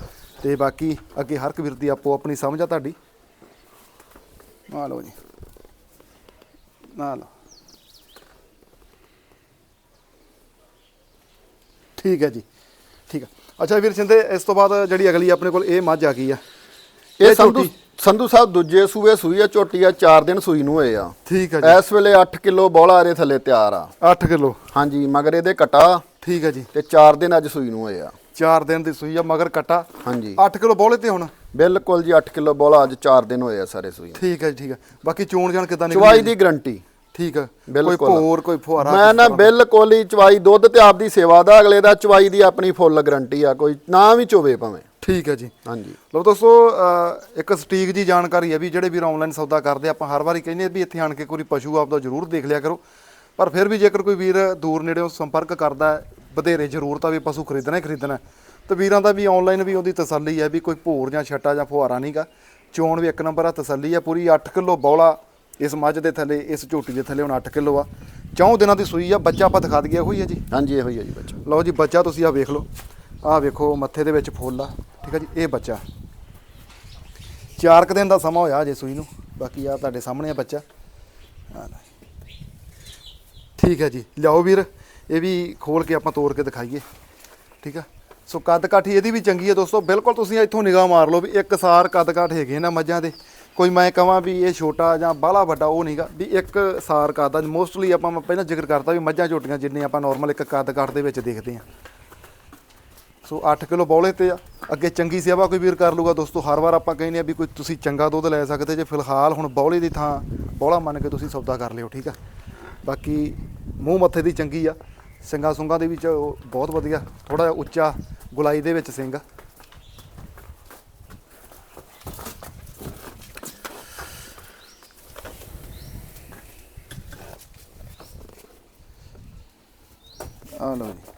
ਤੇ ਬਾਕੀ ਅੱਗੇ ਹਰ ਇੱਕ ਵੀਰ ਦੀ ਆਪੋ ਆਪਣੀ ਸਮਝ ਆ ਤੁਹਾਡੀ। ਆ ਲਓ ਜੀ। ਆ ਲਓ। ਠੀਕ ਹੈ ਜੀ ਠੀਕ ਹੈ। ਅੱਛਾ ਵੀਰ ਸਿੰਦੇ ਇਸ ਤੋਂ ਬਾਅਦ ਜਿਹੜੀ ਅਗਲੀ ਆਪਣੇ ਕੋਲ ਇਹ ਮੱਝ ਆ ਗਈ ਆ। ਇਹ ਸੰਧੂ। ਸੰਧੂ ਸਾਹਿਬ ਦੂਜੇ ਸੂਏ ਸੂਈ ਆ ਝੋਟੀ ਆ 4 ਦਿਨ ਸੂਈ ਨੂੰ ਹੋਏ ਆ। ਠੀਕ ਹੈ ਜੀ। ਇਸ ਵੇਲੇ 8 ਕਿਲੋ ਬੋਲਾ ਇਹਦੇ ਥੱਲੇ ਤਿਆਰ ਆ। 8 ਕਿਲੋ। ਹਾਂਜੀ ਮਗਰ ਇਹਦੇ ਕਟਾ। ਠੀਕ ਹੈ ਜੀ। ਤੇ 4 ਦਿਨ ਅੱਜ ਸੂਈ ਨੂੰ ਹੋਏ ਆ। 4 ਦਿਨ ਦੀ ਸੂਈ ਆ ਮਗਰ ਕਟਾ। ਹਾਂਜੀ। 8 ਕਿਲੋ ਬੋਲੇ ਤੇ ਹੁਣ? ਬਿਲਕੁਲ ਜੀ 8 ਕਿਲੋ ਬੋਲਾ ਅੱਜ 4 ਦਿਨ ਹੋਏ ਆ ਸਾਰੇ ਸੂਈ। ਠੀਕ ਹੈ ਜੀ ਠੀਕ ਹੈ। ਬਾਕੀ ਚੋਣ ਜਾਣ ਕਿਦਾਂ ਚਵਾਈ ਦੀ ਗਰੰਟੀ। ਠੀਕ ਹੈ ਕੋਈ। ਭੋਰ ਕੋਈ ਫੁਹਾਰਾ ਮੈਂ ਨਾ ਬਿਲਕੁਲ ਹੀ ਚਵਾਈ ਦੁੱਧ ਤੇ ਆਪਦੀ ਸੇਵਾ ਦਾ ਅਗਲੇ ਦਾ ਚਵਾਈ ਦੀ ਆਪਣੀ ਫੁੱਲ ਗਰੰਟੀ ਆ ਕੋਈ ਨਾ ਵੀ ਚੋਵੇ ਭਾਵੇਂ। ਠੀਕ ਹੈ ਜੀ। ਹਾਂਜੀ। ਲਓ ਦੋਸਤੋ ਇੱਕ ਸਟੀਕ ਜੀ ਜਾਣਕਾਰੀ ਹੈ ਵੀ ਜਿਹੜੇ ਵੀਰ ਆਨਲਾਈਨ ਸੌਦਾ ਕਰਦੇ ਆਪਾਂ ਹਰ ਵਾਰੀ ਕਹਿੰਦੇ ਆ ਵੀ ਇੱਥੇ ਆਣ ਕੇ ਕੋਈ ਪਸ਼ੂ ਆਪਦਾ ਜ਼ਰੂਰ ਦੇਖ ਲਿਆ ਕਰੋ। ਪਰ ਫਿਰ ਵੀ ਜੇਕਰ ਕੋਈ ਵੀਰ ਦੂਰ ਨੇੜੇੋਂ ਸੰਪਰਕ ਕਰਦਾ ਵਧੇਰੇ ਜ਼ਰੂਰਤ ਆ ਵੀ ਪਸ਼ੂ ਖਰੀਦਣਾ ਹੀ ਖਰੀਦਣਾ ਤੇ ਵੀਰਾਂ ਦਾ ਵੀ ਆਨਲਾਈਨ ਵੀ ਉਹਦੀ ਤਸੱਲੀ ਹੈ ਵੀ ਕੋਈ ਭੋਰ ਜਾਂ ਛੱਟਾ ਜਾਂ ਫੁਹਾਰਾ ਨਹੀਂਗਾ ਚੋਣ ਵੀ ਇੱਕ ਨੰਬਰ ਆ ਤਸੱਲੀ ਆ ਪੂਰੀ 8 ਕਿਲੋ ਬੌਲਾ ਇਸ ਮੱਝ ਦੇ ਥੱਲੇ ਇਸ ਝੋਟੀ ਦੇ ਥੱਲੇ ਹੁਣ 8 ਕਿਲੋ ਆ। ਚੌਂ ਦਿਨਾਂ ਦੀ ਸੂਈ ਆ ਬੱਚਾ ਆਪਾਂ ਦਿਖਾ ਦਈਏ ਹੋਈ ਆ ਜੀ। ਹਾਂਜੀ ਇਹੋ ਹੀ ਹੈ ਜੀ ਬੱਚਾ। ਲਓ ਜੀ ਬੱਚਾ ਤੁਸੀਂ ਆ ਵੇਖ ਲਓ। ਆ ਵੇਖੋ ਮੱਥੇ ਦੇ ਵਿੱਚ ਫੁੱਲ ਆ। ਠੀਕ ਆ ਜੀ ਇਹ ਬੱਚਾ। ਚਾਰ ਕੁ ਦਿਨ ਦਾ ਸਮਾਂ ਹੋਇਆ ਜੇ ਸੂਈ ਨੂੰ। ਬਾਕੀ ਆ ਤੁਹਾਡੇ ਸਾਹਮਣੇ ਆ ਬੱਚਾ। ਆ ਲੈ। ਠੀਕ ਹੈ ਜੀ। ਲਿਆਓ ਵੀਰ ਇਹ ਵੀ ਖੋਲ ਕੇ ਆਪਾਂ ਤੋੜ ਕੇ ਦਿਖਾਈਏ। ਠੀਕ ਆ। ਸੋ ਕੱਦ ਕਾਠੀ ਇਹਦੀ ਵੀ ਚੰਗੀ ਹੈ ਦੋਸਤੋ। ਬਿਲਕੁਲ ਤੁਸੀਂ ਇੱਥੋਂ ਨਿਗਾਹ ਮਾਰ ਲਓ ਵੀ ਇੱਕ ਸਾਰ ਕੱਦ ਕਾਠ ਹੈਗੇ ਨਾ ਮੱਝਾਂ ਦੇ। ਕੋਈ ਮੈਂ ਕਹਾਂ ਵੀ ਇਹ ਛੋਟਾ ਜਾਂ ਬਾਹਲਾ ਵੱਡਾ ਉਹ ਨਹੀਂਗਾ ਵੀ ਇੱਕ ਸਾਰ ਕੱਦ ਆ ਮੋਸਟਲੀ ਆਪਾਂ ਮੈਂ ਪਹਿਲਾਂ ਜ਼ਿਕਰ ਕਰਤਾ ਵੀ ਮੱਝਾਂ ਝੋਟੀਆਂ ਜਿੰਨੇ ਆਪਾਂ ਨਾਰਮਲ ਇੱਕ ਕੱਦ ਕਾਠ ਦੇ ਵਿੱਚ ਦੇਖਦੇ ਹਾਂ। ਸੋ 8 ਕਿਲੋ ਬੌਲੇ ਤੇ ਆ। ਅੱਗੇ ਚੰਗੀ ਸੇਵਾ ਕੋਈ ਵੀਰ ਕਰ ਲੂਗਾ ਦੋਸਤੋ, ਹਰ ਵਾਰ ਆਪਾਂ ਕਹਿੰਦੇ ਆ ਵੀ ਕੋਈ ਤੁਸੀਂ ਚੰਗਾ ਦੁੱਧ ਲੈ ਸਕਦੇ ਜੇ, ਫਿਲਹਾਲ ਹੁਣ ਬੌਲੇ ਦੀ ਥਾਂ, ਬੌਲਾ ਮੰਨ ਕੇ ਤੁਸੀਂ ਸੌਦਾ ਕਰ ਲਿਓ, ਠੀਕ ਆ? ਬਾਕੀ ਮੂੰਹ ਮੱਥੇ ਦੀ ਚੰਗੀ ਆ। ਸਿੰਗਾ ਸੁੰਗਾ ਦੇ ਵਿੱਚ ਉਹ ਬਹੁਤ ਵਧੀਆ ਥੋੜਾ ਜਿਹਾ ਉੱਚਾ ਗੁਲਾਈ ਦੇ ਵਿੱਚ ਸਿੰਘ ਆ ਆ ਲਓ ਜੀ।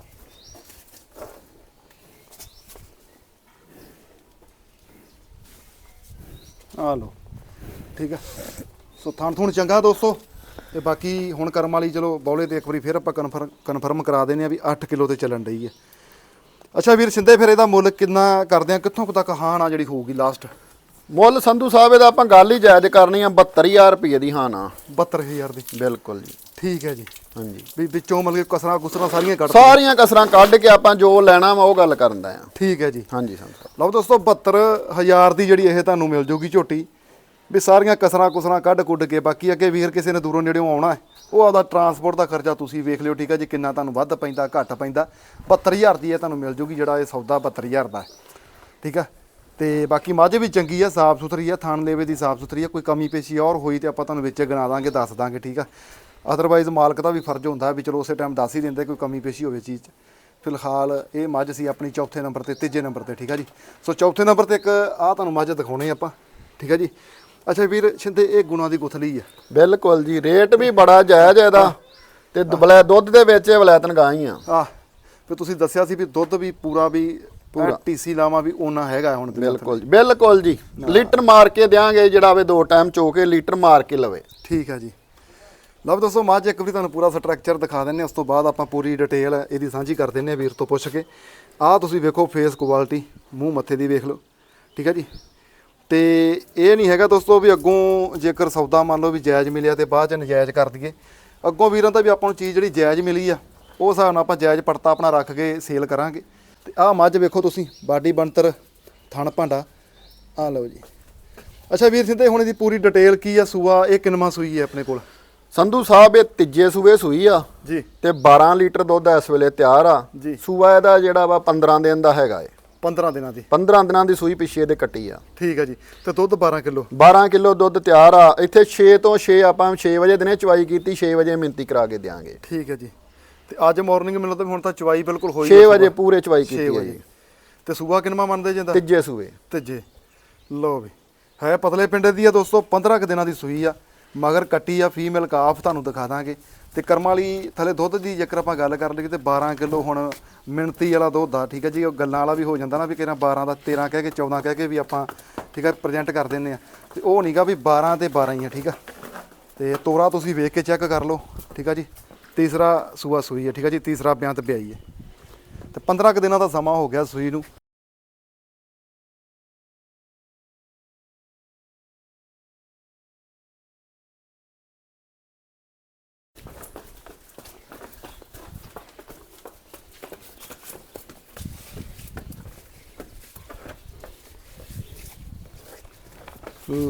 ਆ ਲਓ। ਠੀਕ ਆ। ਸੋ ਥਣ ਥੁਣ ਚੰਗਾ ਦੋਸਤੋ। ਤੇ ਬਾਕੀ ਹੁਣ ਕਰਮ ਵਾਲੀ ਚਲੋ ਬੌਲੇ ਤੇ ਇੱਕ ਵਾਰੀ ਫਿਰ ਆਪਾਂ ਕਨਫਰਮ ਕਨਫਰਮ ਕਰਾ ਦਿੰਦੇ ਆ ਵੀ 8 ਕਿਲੋ ਤੇ ਚੱਲਣ ਰਹੀ ਹੈ ਅੱਛਾ ਵੀਰ ਸਿੰਦੇ ਫਿਰ ਇਹਦਾ ਮੁੱਲ ਕਿੰਨਾ ਕਰਦੇ ਆ? ਕਿੱਥੋਂ ਤੱਕ ਹਾਨ ਆ ਜਿਹੜੀ ਹੋਊਗੀ ਲਾਸਟ ਮੁੱਲ ਸੰਧੂ ਸਾਹਿਬ ਇਹਦਾ ਆਪਾਂ ਗੱਲ ਹੀ ਜਾਇਜ਼ ਕਰਨੀ ਆ 72000 ਰੁਪਏ ਦੀ ਹਾਂ ਨਾ 72000 ਦੀ। ਬਿਲਕੁਲ ਜੀ। ਠੀਕ ਹੈ ਜੀ। ਹਾਂਜੀ। ਵੀ ਵਿੱਚੋਂ ਮਤਲਬ ਕਿ ਕਸਰਾਂ ਕੁਸਰਾਂ ਸਾਰੀਆਂ ਕੱਢ ਸਾਰੀਆਂ ਕਸਰਾਂ ਕੱਢ ਕੇ ਆਪਾਂ ਜੋ ਲੈਣਾ ਵਾ ਉਹ ਗੱਲ ਕਰਨ ਦਾ ਆ। ਠੀਕ ਹੈ ਜੀ। ਹਾਂਜੀ ਸੰਧੂ ਸਾਹਿਬ ਲਓ ਦੋਸਤੋ 72000 ਦੀ ਜਿਹੜੀ ਇਹ ਤੁਹਾਨੂੰ ਮਿਲ ਜੂਗੀ ਝੋਟੀ ਵੀ ਸਾਰੀਆਂ ਕਸਰਾਂ ਕੁਸਰਾਂ ਕੱਢ ਕੁੱਢ ਕੇ ਬਾਕੀ ਅੱਗੇ ਵੀਰ ਕਿਸੇ ਨੇ ਦੂਰੋਂ ਨੇੜਿਓਂ ਆਉਣਾ ਹੈ ਉਹ ਆਪਦਾ ਟਰਾਂਸਪੋਰਟ ਦਾ ਖਰਚਾ ਤੁਸੀਂ ਵੇਖ ਲਿਓ ਠੀਕ ਹੈ ਜੀ ਕਿੰਨਾ ਤੁਹਾਨੂੰ ਵੱਧ ਪੈਂਦਾ ਘੱਟ ਪੈਂਦਾ। 72000 ਦੀ ਇਹ ਤੁਹਾਨੂੰ ਮਿਲ ਜੂਗੀ ਜਿਹੜਾ ਇਹ ਸੌਦਾ 72000 ਦਾ ਹੈ ਠੀਕ ਆ ਤੇ ਬਾਕੀ ਮੱਝ ਵੀ ਚੰਗੀ ਆ ਸਾਫ਼ ਸੁਥਰੀ ਆ ਥਣ ਲੇਵੇ ਦੀ ਸਾਫ਼ ਸੁਥਰੀ ਆ ਕੋਈ ਕਮੀ ਪੇਸ਼ੀ ਔਰ ਹੋਈ ਤੇ ਆਪਾਂ ਤੁਹਾਨੂੰ ਵਿੱਚ ਗਿਣਾ ਦਾਂਗੇ ਦੱਸ ਦਾਂਗੇ ਠੀਕ ਆ। ਅਦਰਵਾਈਜ਼ ਮਾਲਕ ਦਾ ਵੀ ਫਰਜ਼ ਹੁੰਦਾ ਵੀ ਚਲੋ ਉਸੇ ਟਾਈਮ ਦੱਸ ਹੀ ਦਿੰਦੇ ਕੋਈ ਕਮੀ ਪੇਸ਼ੀ ਹੋਵੇ ਚੀਜ਼ 'ਚ। ਫਿਲਹਾਲ ਇਹ ਮੱਝ ਸੀ ਆਪਣੀ ਚੌਥੇ ਨੰਬਰ ਤੇ ਤੀਜੇ ਨੰਬਰ ਤੇ ਠੀਕ ਆ ਜੀ? ਸੋ ਚੌਥੇ ਨੰਬਰ ਤੇ ਇੱਕ ਆ ਤੁਹਾਨੂੰ ਮੱਝ ਦਿਖਾਉਣੇ ਆਪਾਂ ਠੀਕ ਆ ਜੀ? ਅੱਛਾ ਵੀਰ ਛਿੰਦੇ ਇਹ ਗੁਣਾ ਦੀ ਗੁਥਲੀ ਆ। ਬਿਲਕੁਲ ਜੀ ਰੇਟ ਵੀ ਬੜਾ ਜਾਇਜ਼ ਹੈ ਇਹਦਾ। ਤੇ ਦੁਬਲੇ ਦੁੱਧ ਦੇ ਵਿੱਚ ਇਹ ਵਲੈਤਨ ਗਾਂ ਹੀ ਆ। ਆ ਫਿਰ ਤੁਸੀਂ ਦੱਸਿਆ ਸੀ ਵੀ ਦੁੱਧ ਵੀ ਪੂਰਾ ਵੀ ਪੂਰਾ। ਟੀਸੀ ਲਾਵਾ ਵੀ ਉਹਨਾਂ ਹੈਗਾ ਹੁਣ। ਬਿਲਕੁਲ ਜੀ ਬਿਲਕੁਲ ਜੀ। ਲੀਟਰ ਮਾਰ ਕੇ ਦਿਆਂਗੇ ਜਿਹੜਾ ਵੇ ਦੋ ਟਾਈਮ ਚੋ ਕੇ ਲੀਟਰ ਮਾਰ ਕੇ ਲਵੇ। ਠੀਕ ਹੈ ਜੀ। ਲਓ ਦੋਸਤੋ ਮੱਝ ਇੱਕ ਵਾਰੀ ਤੁਹਾਨੂੰ ਪੂਰਾ ਸਟਰਕਚਰ ਦਿਖਾ ਦਿੰਨੇ ਉਸ ਤੋਂ ਬਾਅਦ ਆਪਾਂ ਪੂਰੀ ਡਿਟੇਲ ਇਹਦੀ ਸਾਂਝੀ ਕਰ ਦਿੰਨੇ ਆ ਵੀਰ ਤੋਂ ਪੁੱਛ ਕੇ। ਆਹ ਤੁਸੀਂ ਵੇਖੋ ਫੇਸ ਕੁਆਲਿਟੀ ਮੂੰਹ ਮੱਥੇ ਦੀ ਵੇਖ ਲਓ। ਠੀਕ ਹੈ ਜੀ? ਤੇ ਇਹ ਨਹੀਂ ਹੈਗਾ ਦੋਸਤੋ ਵੀ ਅੱਗੋਂ ਜੇਕਰ ਸੌਦਾ ਮੰਨ ਲਓ ਵੀ ਜਾਇਜ਼ ਮਿਲਿਆ ਤੇ ਬਾਅਦ ਚ ਨਜਾਇਜ਼ ਕਰ ਦਈਏ। ਅੱਗੋਂ ਵੀਰਾਂ ਦਾ ਵੀ ਆਪਾਂ ਨੂੰ ਚੀਜ਼ ਜਿਹੜੀ ਜਾਇਜ਼ ਮਿਲੀ ਆ, ਉਹ ਹਿਸਾਬ ਨਾਲ ਆਪਾਂ ਜਾਇਜ਼ ਪੜਤਾ ਆਪਣਾ ਰੱਖ ਕੇ ਸੇਲ ਕਰਾਂਗੇ। ਤੇ ਆਹ ਮੱਝ ਵੇਖੋ ਤੁਸੀਂ, ਬਾਡੀ ਬਣਤਰ, ਥਣ ਭਾਂਡਾ। ਆ ਲਓ ਜੀ। ਅੱਛਾ ਵੀਰ, ਸਿੰਧੇ ਹੁਣ ਇਹਦੀ ਪੂਰੀ ਡਿਟੇਲ ਕੀ ਆ? ਸੂਆ, ਇਹ ਕਿੰਨਵਾਂ ਸੂਈ ਹੈ ਆਪਣੇ ਕੋਲ? ਸੰਧੂ ਸਾਹਿਬ ਇਹ ਤੀਜੇ ਸੂਏ ਸੂਈ ਆ ਜੀ। ਤੇ 12 ਲੀਟਰ ਦੁੱਧ ਇਸ ਵੇਲੇ ਤਿਆਰ ਆ। ਜੀ। ਸੂਆ ਇਹਦਾ ਜਿਹੜਾ ਵਾ 15 ਦਿਨ ਦਾ ਹੈਗਾ ਏ। 15 ਦਿਨਾਂ ਦੀ। 15 ਦਿਨਾਂ ਦੀ ਸੂਈ ਪਿੱਛੇ ਦੇ ਕੱਟੀ ਆ। ਠੀਕ ਹੈ ਜੀ। ਤੇ ਦੁੱਧ 12 ਕਿਲੋ? 12 ਕਿਲੋ ਦੁੱਧ ਤਿਆਰ ਆ। ਇੱਥੇ 6 ਤੋਂ 6 ਆਪਾਂ 6 ਵਜੇ ਦਿਨੇ ਚਵਾਈ ਕੀਤੀ 6 ਵਜੇ ਮਿੰਤੀ ਕਰਾ ਕੇ ਦਿਆਂਗੇ। ਠੀਕ ਹੈ ਜੀ। ਤੇ ਅੱਜ ਮਾਰਨਿੰਗ ਮੈਨੂੰ ਤਾਂ ਹੁਣ ਤਾਂ ਚਵਾਈ ਬਿਲਕੁਲ ਹੋਈ 6 ਆ ਵਜੇ। ਪੂਰੇ ਚਵਾਈ ਕੀਤੀ ਹੈ ਵਜੇ। ਜੀ। ਤੇ ਸੂਆ ਕਿੰਨਵਾਂ ਮੰਨਦੇ ਜਾਂਦਾ ਤੀਜੇ ਸੂਏ ਤੀਜੇ। ਲਓ ਵੀ। ਹੈ ਪਤਲੇ ਪਿੰਡ ਦੀ ਆ ਦੋਸਤੋ 15 ਕੁ ਦਿਨਾਂ ਦੀ ਸੂਈ ਆ। ਮਗਰ ਕੱਟੀ ਆ ਫੀਮੇਲ ਕਾਫ ਤੁਹਾਨੂੰ ਦਿਖਾ ਦਾਂਗੇ। ਤੇ ਕਰਮ ਵਾਲੀ ਥਲੇ ਦੁੱਧ ਦੀ ਜੇਕਰ ਆਪਾਂ ਗੱਲ ਕਰ ਲਈਏ ਤੇ 12 ਕਿਲੋ ਹੁਣ ਮਿਣਤੀ ਵਾਲਾ ਦੁੱਧ ਆ, ਠੀਕ ਹੈ ਜੀ? ਉਹ ਗੱਲਾਂ ਵਾਲਾ ਵੀ ਹੋ ਜਾਂਦਾ ਨਾ ਵੀ ਕਿਹਨਾਂ 12 ਦਾ 13 ਕਹਿ ਕੇ 14 ਕਹਿ ਕੇ ਵੀ ਆਪਾਂ, ਠੀਕ ਹੈ ਪ੍ਰੈਜ਼ੈਂਟ ਕਰ ਦਿੰਦੇ ਆ। ਤੇ ਉਹ ਨਹੀਂਗਾ ਵੀ 12 ਤੇ 12 ਹੀ ਆ, ਠੀਕ ਆ? ਤੇ ਤੋਰਾ ਤੁਸੀਂ ਵੇਖ ਕੇ ਚੈੱਕ ਕਰ ਲਓ, ਠੀਕ ਆ ਜੀ? ਤੀਸਰਾ ਸੂਆ ਸੂਈ ਹੈ ਠੀਕ ਆ ਜੀ? ਤੀਸਰਾ ਬਿਆਨ ਤੇ ਪਿਆਈ ਹੈ ਤੇ 15 ਕੁ ਦਿਨਾਂ ਦਾ ਸਮਾਂ ਹੋ ਗਿਆ ਸੂਈ ਨੂੰ।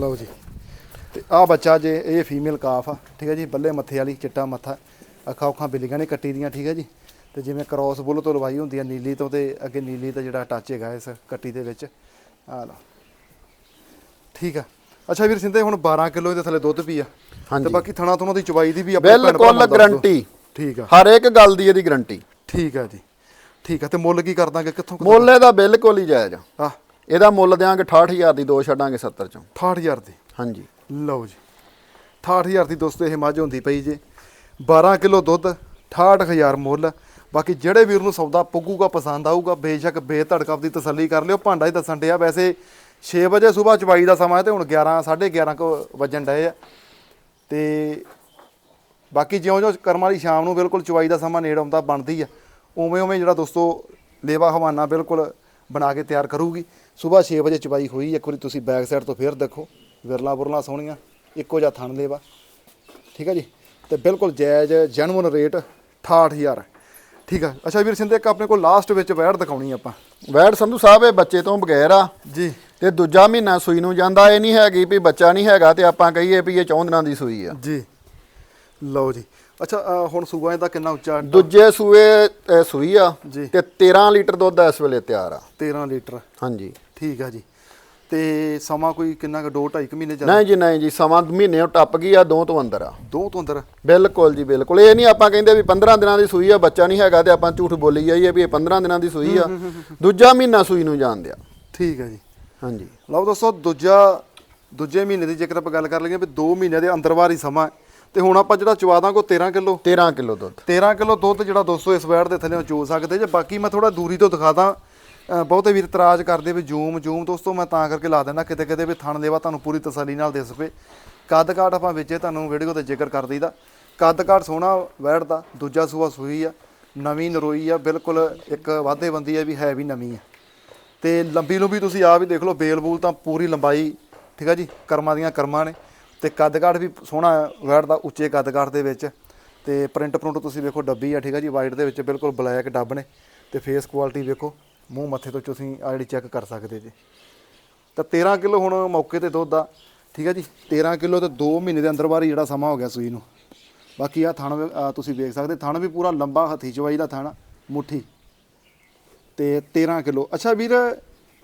ਲਓ ਜੀ। ਤੇ ਆ ਬੱਚਾ ਜੇ ਇਹ ਫੀਮੇਲ ਕਾਫ ਆ ਠੀਕ ਹੈ ਜੀ ਬੱਲੇ ਮੱਥੇ ਵਾਲੀ ਚਿੱਟਾ ਮੱਥਾ ਅੱਖਾਂ ਅੱਖਾਂ ਬਿੱਲੀਆਂ ਨੇ ਕੱਟੀ ਦੀਆਂ ਠੀਕ ਹੈ ਜੀ। ਤੇ ਜਿਵੇਂ ਕ੍ਰੋਸ ਬੁੱਲ ਤੋਂ ਲਵਾਈ ਹੁੰਦੀ ਆ ਨੀਲੀ ਤੋਂ ਤੇ ਅੱਗੇ ਨੀਲੀ ਦਾ ਜਿਹੜਾ ਟੱਚ ਹੈਗਾ ਇਸ ਕੱਟੀ ਦੇ ਵਿੱਚ। ਆ ਲਓ। ਠੀਕ ਆ। ਅੱਛਾ ਵੀਰ ਸਿੰਦੇ ਹੁਣ 12 ਕਿਲੋ ਇਹਦੇ ਥੱਲੇ ਦੁੱਧ ਪੀ ਆ। ਹਾਂਜੀ। ਤੇ ਬਾਕੀ ਥਣਾ ਥੁਣਾ ਦੀ ਚਵਾਈ ਦੀ ਵੀ ਆਪਣੇ ਭੈਣ ਭਰਾਵਾਂ ਬਿਲਕੁਲ ਨੂੰ ਦੱਸ। ਦਿਓ। ਗਰੰਟੀ ਠੀਕ ਆ। ਹਰ ਇੱਕ ਗੱਲ ਦੀ ਇਹਦੀ ਗਰੰਟੀ ਠੀਕ ਆ ਜੀ। ਠੀਕ ਆ ਤੇ ਮੁੱਲ ਕੀ ਕਰ ਦਾਂਗੇ ਕਿੱਥੋਂ ਮੁੱਲ ਇਹਦਾ ਬਿਲਕੁਲ ਹੀ ਜਾਇਜ਼ ਆ। ਆ ਇਹਦਾ ਮੁੱਲ ਦਿਆਂਗੇ 68000 ਦੀ ਦੋ ਛੱਡਾਂਗੇ 70 ਚੋਂ। 68000 ਦੀ? ਹਾਂਜੀ। ਲਓ ਜੀ। 68000 ਦੀ ਦੋਸਤੋ ਇਹ ਮੱਝ ਹੁੰਦੀ ਪਈ ਜੇ। 12 ਕਿਲੋ ਦੁੱਧ 68000 ਮੁੱਲ। ਬਾਕੀ ਜਿਹੜੇ ਵੀਰ ਨੂੰ ਸੌਦਾ ਪੁੱਗੂਗਾ ਪਸੰਦ ਆਊਗਾ ਬੇਸ਼ੱਕ ਬੇਧੜਕ ਦੀ ਤਸੱਲੀ ਕਰ ਲਿਓ। ਭਾਂਡਾ ਹੀ ਦੱਸਣ ਡਿਆ। ਵੈਸੇ 6 ਵਜੇ ਸਵੇਰ ਚਵਾਈ ਦਾ ਸਮਾਂ ਹੈ ਤੇ ਹੁਣ 11 11:30 ਕੋ ਵੱਜਣ ਡਏ ਆ। ਤੇ ਬਾਕੀ ਜਿਉਂ-ਜਿਉਂ ਕਰਮ ਵਾਲੀ ਸ਼ਾਮ ਨੂੰ ਬਿਲਕੁਲ ਚਵਾਈ ਦਾ ਸਮਾਂ ਨੇੜ ਆਉਂਦਾ ਬਣਦੀ ਆ। ਉਵੇਂ-ਉਵੇਂ ਜਿਹੜਾ ਦੋਸਤੋ ਲੇਵਾ ਹਵਾਨਾ ਬਿਲਕੁਲ ਬਣਾ ਕੇ ਤਿਆਰ ਕਰੂਗੀ। ਸਵੇਰ 6 ਵਜੇ ਚਵਾਈ ਹੋਈ ਇੱਕ ਵਾਰੀ ਤੁਸੀਂ ਬੈਕ ਸਾਈਡ ਤੋਂ ਫੇਰ ਦੇਖੋ। ਵਿਰਲਾ ਬੁਰਲਾ ਸੋਹਣੀਆਂ ਇੱਕੋ ਜਿਹਾ ਥਣ ਲੇਵਾ। ਠੀਕ ਹੈ ਜੀ? ਤੇ ਬਿਲਕੁਲ ਜਾਇਜ਼ ਜੈਨੂਨ ਰੇਟ 68000 ਠੀਕ ਆ? ਅੱਛਾ ਵੀਰ ਸਿੰਦੇ ਇੱਕ ਆਪਣੇ ਕੋਲ ਲਾਸਟ ਵਿੱਚ ਵੈੜ ਦਿਖਾਉਣੀ ਆਪਾਂ। ਵੈੜ ਸੰਧੂ ਸਾਹਿਬ ਇਹ ਬੱਚੇ ਤੋਂ ਬਗੈਰ ਆ। ਜੀ। ਤੇ ਦੂਜਾ ਮਹੀਨਾ ਸੂਈ ਨੂੰ ਜਾਂਦਾ ਇਹ ਨਹੀਂ ਹੈਗੀ ਵੀ ਬੱਚਾ ਨਹੀਂ ਹੈਗਾ ਤੇ ਆਪਾਂ ਕਹੀਏ ਵੀ ਇਹ 14 ਦਿਨਾਂ ਦੀ ਸੂਈ ਆ। ਜੀ। ਲਓ ਜੀ। ਅੱਛਾ ਹੁਣ ਸੂਆ ਇਹਦਾ ਕਿੰਨਾ ਉੱਚਾ? ਦੂਜੇ ਸੂਏ ਸੂਈ ਆ ਜੀ। ਤੇ 13 ਲੀਟਰ ਦੁੱਧ ਇਸ ਵੇਲੇ ਤਿਆਰ ਆ। 13 ਲੀਟਰ। ਹਾਂਜੀ। ਠੀਕ ਆ ਜੀ। ਤੇ ਸਮਾਂ ਕੋਈ ਕਿੰਨਾ ਕੁ 2 2.5 ਮਹੀਨੇ ਚੱਲ ਨਹੀਂ ਜੀ ਨਹੀਂ ਜੀ ਸਮਾਂ ਮਹੀਨੇ ਟੱਪ ਗਈ ਆ ਦੋ ਤੋਂ ਅੰਦਰ ਆ। ਦੋ ਤੋਂ ਅੰਦਰ? ਬਿਲਕੁਲ ਜੀ ਬਿਲਕੁਲ। ਇਹ ਨਹੀਂ ਆਪਾਂ ਕਹਿੰਦੇ ਵੀ 15 ਦਿਨਾਂ ਦੀ ਸੂਈ ਆ ਬੱਚਾ ਨਹੀਂ ਹੈਗਾ ਤੇ ਆਪਾਂ ਝੂਠ ਬੋਲੀ ਜਾਈਏ ਵੀ ਇਹ 15 ਦਿਨਾਂ ਦੀ ਸੂਈ ਆ। ਦੂਜਾ ਮਹੀਨਾ ਸੂਈ ਨੂੰ ਜਾਂਦੇ ਆ ਠੀਕ ਹੈ ਜੀ। ਹਾਂਜੀ। ਲਓ ਦੋਸਤੋ ਦੂਜਾ ਦੂਜੇ ਮਹੀਨੇ ਦੀ ਜੇਕਰ ਆਪਾਂ ਗੱਲ ਕਰ ਲਈਏ ਵੀ 2 ਮਹੀਨੇ ਦੇ ਅੰਦਰ ਬਾਹਰ ਹੀ ਸਮਾਂ। ਤੇ ਹੁਣ ਆਪਾਂ ਜਿਹੜਾ ਚਵਾਦਾਂ ਕੋ 13 ਕਿਲੋ। 13 ਕਿਲੋ ਦੁੱਧ। 13 ਕਿਲੋ ਦੁੱਧ ਜਿਹੜਾ ਦੋਸਤੋ ਇਸ ਵੈੜ ਦੇ ਥੱਲੇ ਚੋ ਸਕਦੇ ਜੇ ਬਾਕੀ ਮੈਂ ਥੋੜਾ ਦੂਰੀ ਤੋਂ ਦਿਖਾਦਾ ਬਹੁਤੇ ਵੀਰ ਇਤਰਾਜ਼ ਕਰਦੇ ਵੀ ਜੂਮ ਜੂਮ ਦੋਸਤੋ ਮੈਂ ਤਾਂ ਕਰਕੇ ਲਾ ਦਿੰਦਾ, ਕਿਤੇ ਕਿਤੇ ਵੀ ਥਣ ਦੇਵਾ ਤੁਹਾਨੂੰ ਪੂਰੀ ਤਸੱਲੀ ਨਾਲ ਦਿਸ ਪਏ। ਕੱਦ ਕਾਠ ਆਪਾਂ ਵਿੱਚੇ, ਤੁਹਾਨੂੰ ਵੀਡੀਓ ਤੇ ਜ਼ਿਕਰ ਕਰ ਦਈਦਾ। ਕੱਦ ਕਾਠ ਸੋਹਣਾ ਵੈੜ ਦਾ ਦੂਜਾ ਸੂਆ ਸੂਈ ਆ, ਨਵੀਂ ਨਰੋਈ ਆ, ਬਿਲਕੁਲ ਇੱਕ ਵਾਧੇ ਬੰਦੀ ਆ ਵੀ ਹੈ ਵੀ ਨਵੀਂ ਆ। ਤੇ ਲੰਬੀ ਲੰਬੀ ਤੁਸੀਂ ਆ ਵੀ ਦੇਖ ਲਓ, ਬੇਲ ਬੂਲ ਤਾਂ ਪੂਰੀ ਲੰਬਾਈ, ਠੀਕ ਆ ਜੀ, ਕਰਮਾਂ ਦੀਆਂ ਕਰਮਾਂ ਨੇ। ਤੇ ਕੱਦ ਕਾਠ ਵੀ ਸੋਹਣਾ ਵੈੜ ਦਾ ਉੱਚੇ ਕੱਦ ਕਾਠ ਦੇ ਵਿੱਚ। ਤੇ ਪ੍ਰਿੰਟ ਪ੍ਰਿੰਟ ਤੁਸੀਂ ਵੇਖੋ, ਡੱਬੀ ਆ, ਠੀਕ ਆ ਜੀ ਵਾਈਟ ਦੇ ਵਿੱਚ ਬਿਲਕੁਲ ਬਲੈਕ ਡੱਬ ਨੇ। ਤੇ ਫੇਸ ਕੁਆਲਿਟੀ ਵੇਖੋ ਮੂੰਹ ਮੱਥੇ ਤੋਂ ਤੁਸੀਂ ਆ ਜਿਹੜੀ ਚੈੱਕ ਕਰ ਸਕਦੇ ਜੀ। ਤਾਂ 13 ਕਿਲੋ ਹੁਣ ਮੌਕੇ ਤੇ ਦੁੱਧ ਆ। ਠੀਕ ਹੈ ਜੀ? 13 ਕਿਲੋ ਤੇ 2 ਮਹੀਨੇ ਦੇ ਅੰਦਰ ਬਾਹਰ ਹੀ ਜਿਹੜਾ ਸਮਾਂ ਹੋ ਗਿਆ ਸੂਈ ਨੂੰ। ਬਾਕੀ ਆ ਥਣ ਤੁਸੀਂ ਵੇਖ ਸਕਦੇ, ਥਣ ਵੀ ਪੂਰਾ ਲੰਬਾ ਹੱਥੀ ਚਵਾਈ ਦਾ ਥਣ ਮੁੱਠੀ। ਤੇ 13 ਕਿਲੋ। ਅੱਛਾ ਵੀਰ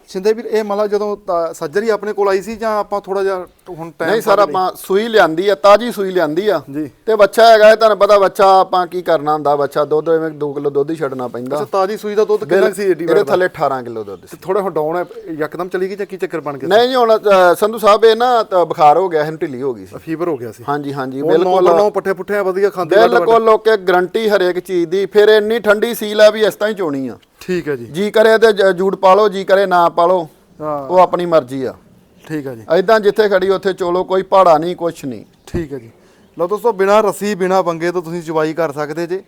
ਸਿੰਦੇ ਵੀਰ, ਇਹ ਮਤਲਬ ਜਦੋਂ ਤਾਂ ਸੱਜਰੀ ਆਪਣੇ ਕੋਲ ਆਈ ਸੀ ਜਾਂ ਆਪਾਂ ਥੋੜਾ ਜਿਹਾ ਹੁਣ ਟਾਈਮ ਨਹੀਂ ਸਰ ਆਪਾਂ ਸੂਈ ਲਿਆਂਦੀ ਆ ਤਾਜੀ ਸੂਈ ਲਿਆਂਦੀ ਆ। ਜੀ। ਤੇ ਬੱਚਾ ਹੈਗਾ ਇਹ ਤੁਹਾਨੂੰ ਪਤਾ ਬੱਚਾ ਆਪਾਂ ਕੀ ਕਰਨਾ ਹੁੰਦਾ ਬੱਚਾ ਦੁੱਧ ਐਵੇਂ 2 ਕਿਲੋ ਦੁੱਧ ਹੀ ਛੱਡਣਾ ਪੈਂਦਾ। ਅੱਛਾ ਤਾਜੀ ਸੂਈ ਦਾ ਦੁੱਧ ਕਿੰਨਾ ਸੀ ਏਡੀ ਇਹਦੇ ਥੱਲੇ 18 ਕਿਲੋ ਦੁੱਧ ਸੀ। ਥੋੜਾ ਹੁਣ ਡਾਊਨ ਹੈ ਯਕਦਮ ਚਲੀ ਗਈ ਜਾਂ ਕੀ ਚੱਕਰ ਬਣ ਗਿਆ ਨਹੀਂ ਹੁਣ ਸੰਧੂ ਸਾਹਿਬ ਇਹ ਨਾ ਤਾਂ ਬੁਖਾਰ ਹੋ ਗਿਆ ਹਨ ਢਿੱਲੀ ਹੋ ਗਈ ਸੀ। ਫੀਵਰ ਹੋ ਗਿਆ ਸੀ। ਹਾਂਜੀ ਹਾਂਜੀ ਬਿਲਕੁਲ। ਨੌ ਪੱਠੇ ਪੁੱਠੇ ਵਧੀਆ ਖਾਂਦੇ। ਬਿਲਕੁਲ ਲੋਕੇ ਗਰੰਟੀ ਹਰੇਕ ਚੀਜ਼ ਦੀ ਫਿਰ ਇੰਨੀ ਠੰਡੀ ਸੀਲ ਆ ਵੀ ਇਸ ਤਰ੍ਹਾਂ ਹੀ ਚੋਣੀ ਆ। ਠੀਕ ਹੈ ਜੀ। ਜੀ ਕਰੇ ਤੇ ਜੂੜ ਪਾ ਲਓ ਜੀ ਕਰੇ ਨਾ ਪਾ ਲਓ ਉਹ ਆਪਣੀ ਮਰਜ਼ੀ ਆ। ਠੀਕ ਹੈ ਜੀ। ਐਦਾਂ ਜਿੱਥੇ ਖੜੀ ਉੱਥੇ ਚੋਲੋ ਕੋਈ ਪਹਾੜਾ ਨਹੀਂ ਕੁਛ ਨਹੀਂ। ਠੀਕ ਹੈ ਜੀ। ਲਓ ਦੋਸਤੋ ਬਿਨਾ ਰੱਸੀ ਬਿਨਾ ਬੰਗੇ ਤੋਂ ਤੁਸੀਂ ਚਵਾਈ ਕਰ ਸਕਦੇ ਜੇ।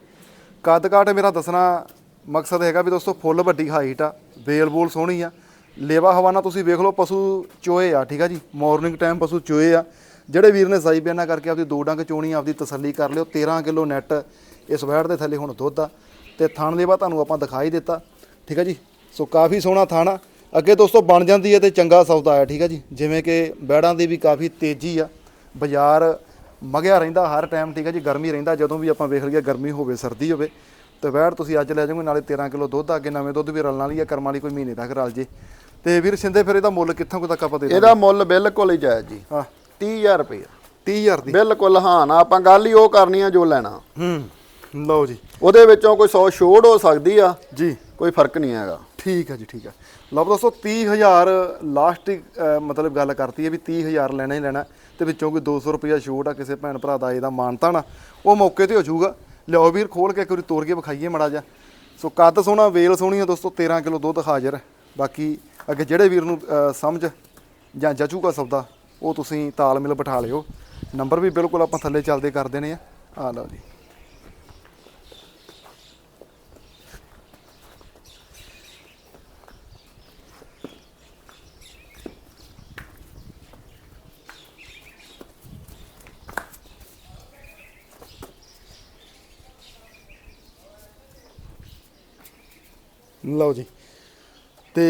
ਕੱਦ ਕਾਠ ਮੇਰਾ ਦੱਸਣਾ ਮਕਸਦ ਹੈਗਾ ਵੀ ਦੋਸਤੋ ਫੁੱਲ ਵੱਡੀ ਹਾਈਟ ਆ ਬੇਲ ਬੋਲ ਸੋਹਣੀ ਆ। ਲੇਵਾ ਹਵਾਨਾ ਤੁਸੀਂ ਵੇਖ ਲਓ ਪਸ਼ੂ ਚੋਏ ਆ ਠੀਕ ਆ ਜੀ। ਮਾਰਨਿੰਗ ਟਾਈਮ ਪਸ਼ੂ ਚੋਏ ਆ। ਜਿਹੜੇ ਵੀਰ ਨੇ ਸਾਈ ਬਿਆਨਾ ਕਰਕੇ ਆਪਦੀ ਦੋ ਡੰਗ ਚੋਣੀ ਆਪਦੀ ਤਸੱਲੀ ਕਰ ਲਿਓ। 13 ਕਿਲੋ ਨੈਟ ਇਸ ਵੈੜ ਦੇ ਥੱਲੇ ਹੁਣ ਦੁੱਧ ਆ। ਤੇ ਥਣ ਲੇਵਾ ਤੁਹਾਨੂੰ ਆਪਾਂ ਦਿਖਾਈ ਦਿੱਤਾ। ਠੀਕ ਆ ਜੀ। ਸੋ ਕਾਫੀ ਸੋਹਣਾ ਥਣ ਆ। ਅੱਗੇ ਦੋਸਤੋ ਬਣ ਜਾਂਦੀ ਹੈ ਤੇ ਚੰਗਾ ਸੌਦਾ ਆ ਠੀਕ ਆ ਜੀ। ਜਿਵੇਂ ਕਿ ਬੈੜਾਂ ਦੀ ਵੀ ਕਾਫੀ ਤੇਜ਼ੀ ਆ। ਬਾਜ਼ਾਰ ਮਗਿਆ ਰਹਿੰਦਾ ਹਰ ਟਾਈਮ ਠੀਕ ਹੈ ਜੀ। ਗਰਮੀ ਰਹਿੰਦਾ ਜਦੋਂ ਵੀ ਆਪਾਂ ਵੇਖ ਲਈਏ ਗਰਮੀ ਹੋਵੇ ਸਰਦੀ ਹੋਵੇ ਤੇ ਵੈੜ ਤੁਸੀਂ ਅੱਜ ਲੈ ਜਾਓਗੇ ਨਾਲੇ 13 ਕਿਲੋ ਦੁੱਧ ਆ, ਅੱਗੇ ਨਵੇਂ ਦੁੱਧ ਵੀ ਰਲਣ ਵਾਲੀ ਆ ਕਰਮ ਵਾਲੀ ਕੋਈ ਮਹੀਨੇ ਤੱਕ ਰਲ ਜੇ। ਤੇ ਵੀਰ ਸਿੰਦੇ ਫਿਰ ਇਹਦਾ ਮੁੱਲ ਕਿੱਥੋਂ ਕੁ ਤੱਕ ਆਪਾਂ ਦੇ ਦਾਂਗੇ? ਇਹਦਾ ਮੁੱਲ ਬਿਲਕੁਲ ਹੀ ਜਾਇਜ਼ ਜੀ। ਹਾਂ। 30000 ਰੁਪਏ। 30000 ਦੀ? ਬਿਲਕੁਲ ਹਾਂ ਨਾ ਆਪਾਂ ਗੱਲ ਹੀ ਉਹ ਕਰਨੀ ਆ ਜੋ ਲੈਣਾ। ਹੂੰ ਲਓ ਜੀ। ਉਹਦੇ ਵਿੱਚੋਂ ਕੋਈ 100 ਛੋੜ ਹੋ ਸਕਦੀ ਆ। ਜੀ। ਕੋਈ ਫ਼ਰਕ ਨਹੀਂ ਹੈਗਾ। ਠੀਕ ਹੈ ਜੀ ਠੀਕ ਹੈ। ਲਓ ਦੋਸਤੋ 30000 ਲਾਸਟ ਮਤਲਬ ਗੱਲ ਕਰਤੀ ਹੈ ਵੀ 30000 ਲੈਣਾ ਹੀ ਲੈਣਾ ਤੇ ਵਿੱਚੋਂ ਕੋਈ 200 ਰੁਪਇਆ ਛੋਟ ਆ ਕਿਸੇ ਭੈਣ ਭਰਾ ਦਾ ਇਹਦਾ ਮਾਨਤਾ ਨਾ, ਉਹ ਮੌਕੇ ਤੇ ਹੋ ਜਾਊਗਾ। ਲਿਆਓ ਵੀਰ ਖੋਲ ਕੇ ਇੱਕ ਵਾਰੀ ਕੇ ਵਿਖਾਈਏ ਮੜਾ ਜਾ ਸੋ ਕੱਦ ਸੋਹਣਾ, ਵੇਲ ਸੋਹਣੀ ਆ ਦੋਸਤੋ 13 ਕਿਲੋ ਦੁੱਧ ਹਾਜ਼ਰ ਬਾਕੀ ਅੱਗੇ ਜਿਹੜੇ ਵੀਰ ਨੂੰ ਸਮਝ ਜਾਂ ਜਚੂਗਾ ਸੌਦਾ, ਉਹ ਤੁਸੀਂ ਤਾਲਮੇਲ ਬਿਠਾ ਲਿਓ। ਨੰਬਰ ਵੀ ਬਿਲਕੁਲ ਆਪਾਂ ਥੱਲੇ ਚੱਲਦੇ ਕਰ ਦੇਣੇ ਆ। ਆ ਲਓ ਜੀ। ਲਓ ਜੀ। ਤੇ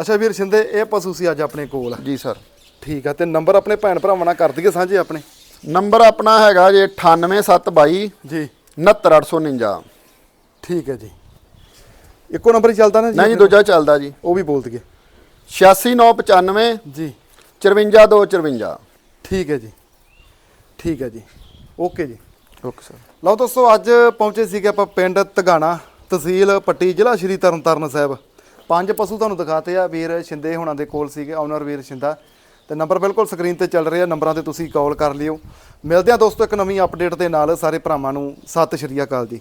ਅੱਛਾ ਵੀਰ ਸਿੰਦੇ ਇਹ ਪਸ਼ੂ ਸੀ ਅੱਜ ਆਪਣੇ ਕੋਲ ਜੀ ਸਰ। ਠੀਕ ਆ ਤੇ ਨੰਬਰ ਆਪਣੇ ਭੈਣ ਭਰਾਵਾਂ ਨਾਲ ਕਰ ਦਈਏ ਸਾਂਝੇ ਆਪਣੇ? ਨੰਬਰ ਆਪਣਾ ਹੈਗਾ ਜੇ 98722 ਜੀ। 69849 ਠੀਕ ਹੈ ਜੀ। ਇੱਕੋ ਨੰਬਰ ਹੀ ਚੱਲਦਾ ਨਾ ਜੀ? ਨਹੀਂ ਜੀ ਦੂਜਾ ਚੱਲਦਾ ਜੀ। ਉਹ ਵੀ ਬੋਲ ਦਈਏ। 86995 ਜੀ। 54254 ਠੀਕ ਹੈ ਜੀ। ਠੀਕ ਹੈ ਜੀ। ਓਕੇ ਜੀ। Okay sir. ਲਓ ਦੋਸਤੋ ਅੱਜ ਪਹੁੰਚੇ ਸੀਗੇ ਆਪਾਂ ਪਿੰਡ ਤਗਾਣਾ ਤਹਿਸੀਲ ਪੱਟੀ ਜ਼ਿਲ੍ਹਾ ਸ਼੍ਰੀ ਤਰਨਤਾਰਨ ਸਾਹਿਬ। ਪੰਜ ਪਸ਼ੂ ਤੁਹਾਨੂੰ ਦਿਖਾਤੇ ਆ, ਵੀਰ ਸ਼ਿੰਦੇ ਹੁਣਾਂ ਦੇ ਕੋਲ ਸੀਗੇ ਓਨਰ ਵੀਰ ਸ਼ਿੰਦਾ। ਤੇ ਨੰਬਰ ਬਿਲਕੁਲ ਸਕਰੀਨ ਤੇ ਚੱਲ ਰਿਹਾ ਨੰਬਰਾਂ ਤੇ ਤੁਸੀਂ ਕਾਲ ਕਰ ਲਿਓ। ਮਿਲਦੇ ਹਾਂ ਦੋਸਤੋ ਇੱਕ ਨਵੀਂ ਅਪਡੇਟ ਦੇ ਨਾਲ, ਸਾਰੇ ਭਰਾਵਾਂ ਨੂੰ ਸਤਿ ਸ਼੍ਰੀ ਅਕਾਲ ਜੀ।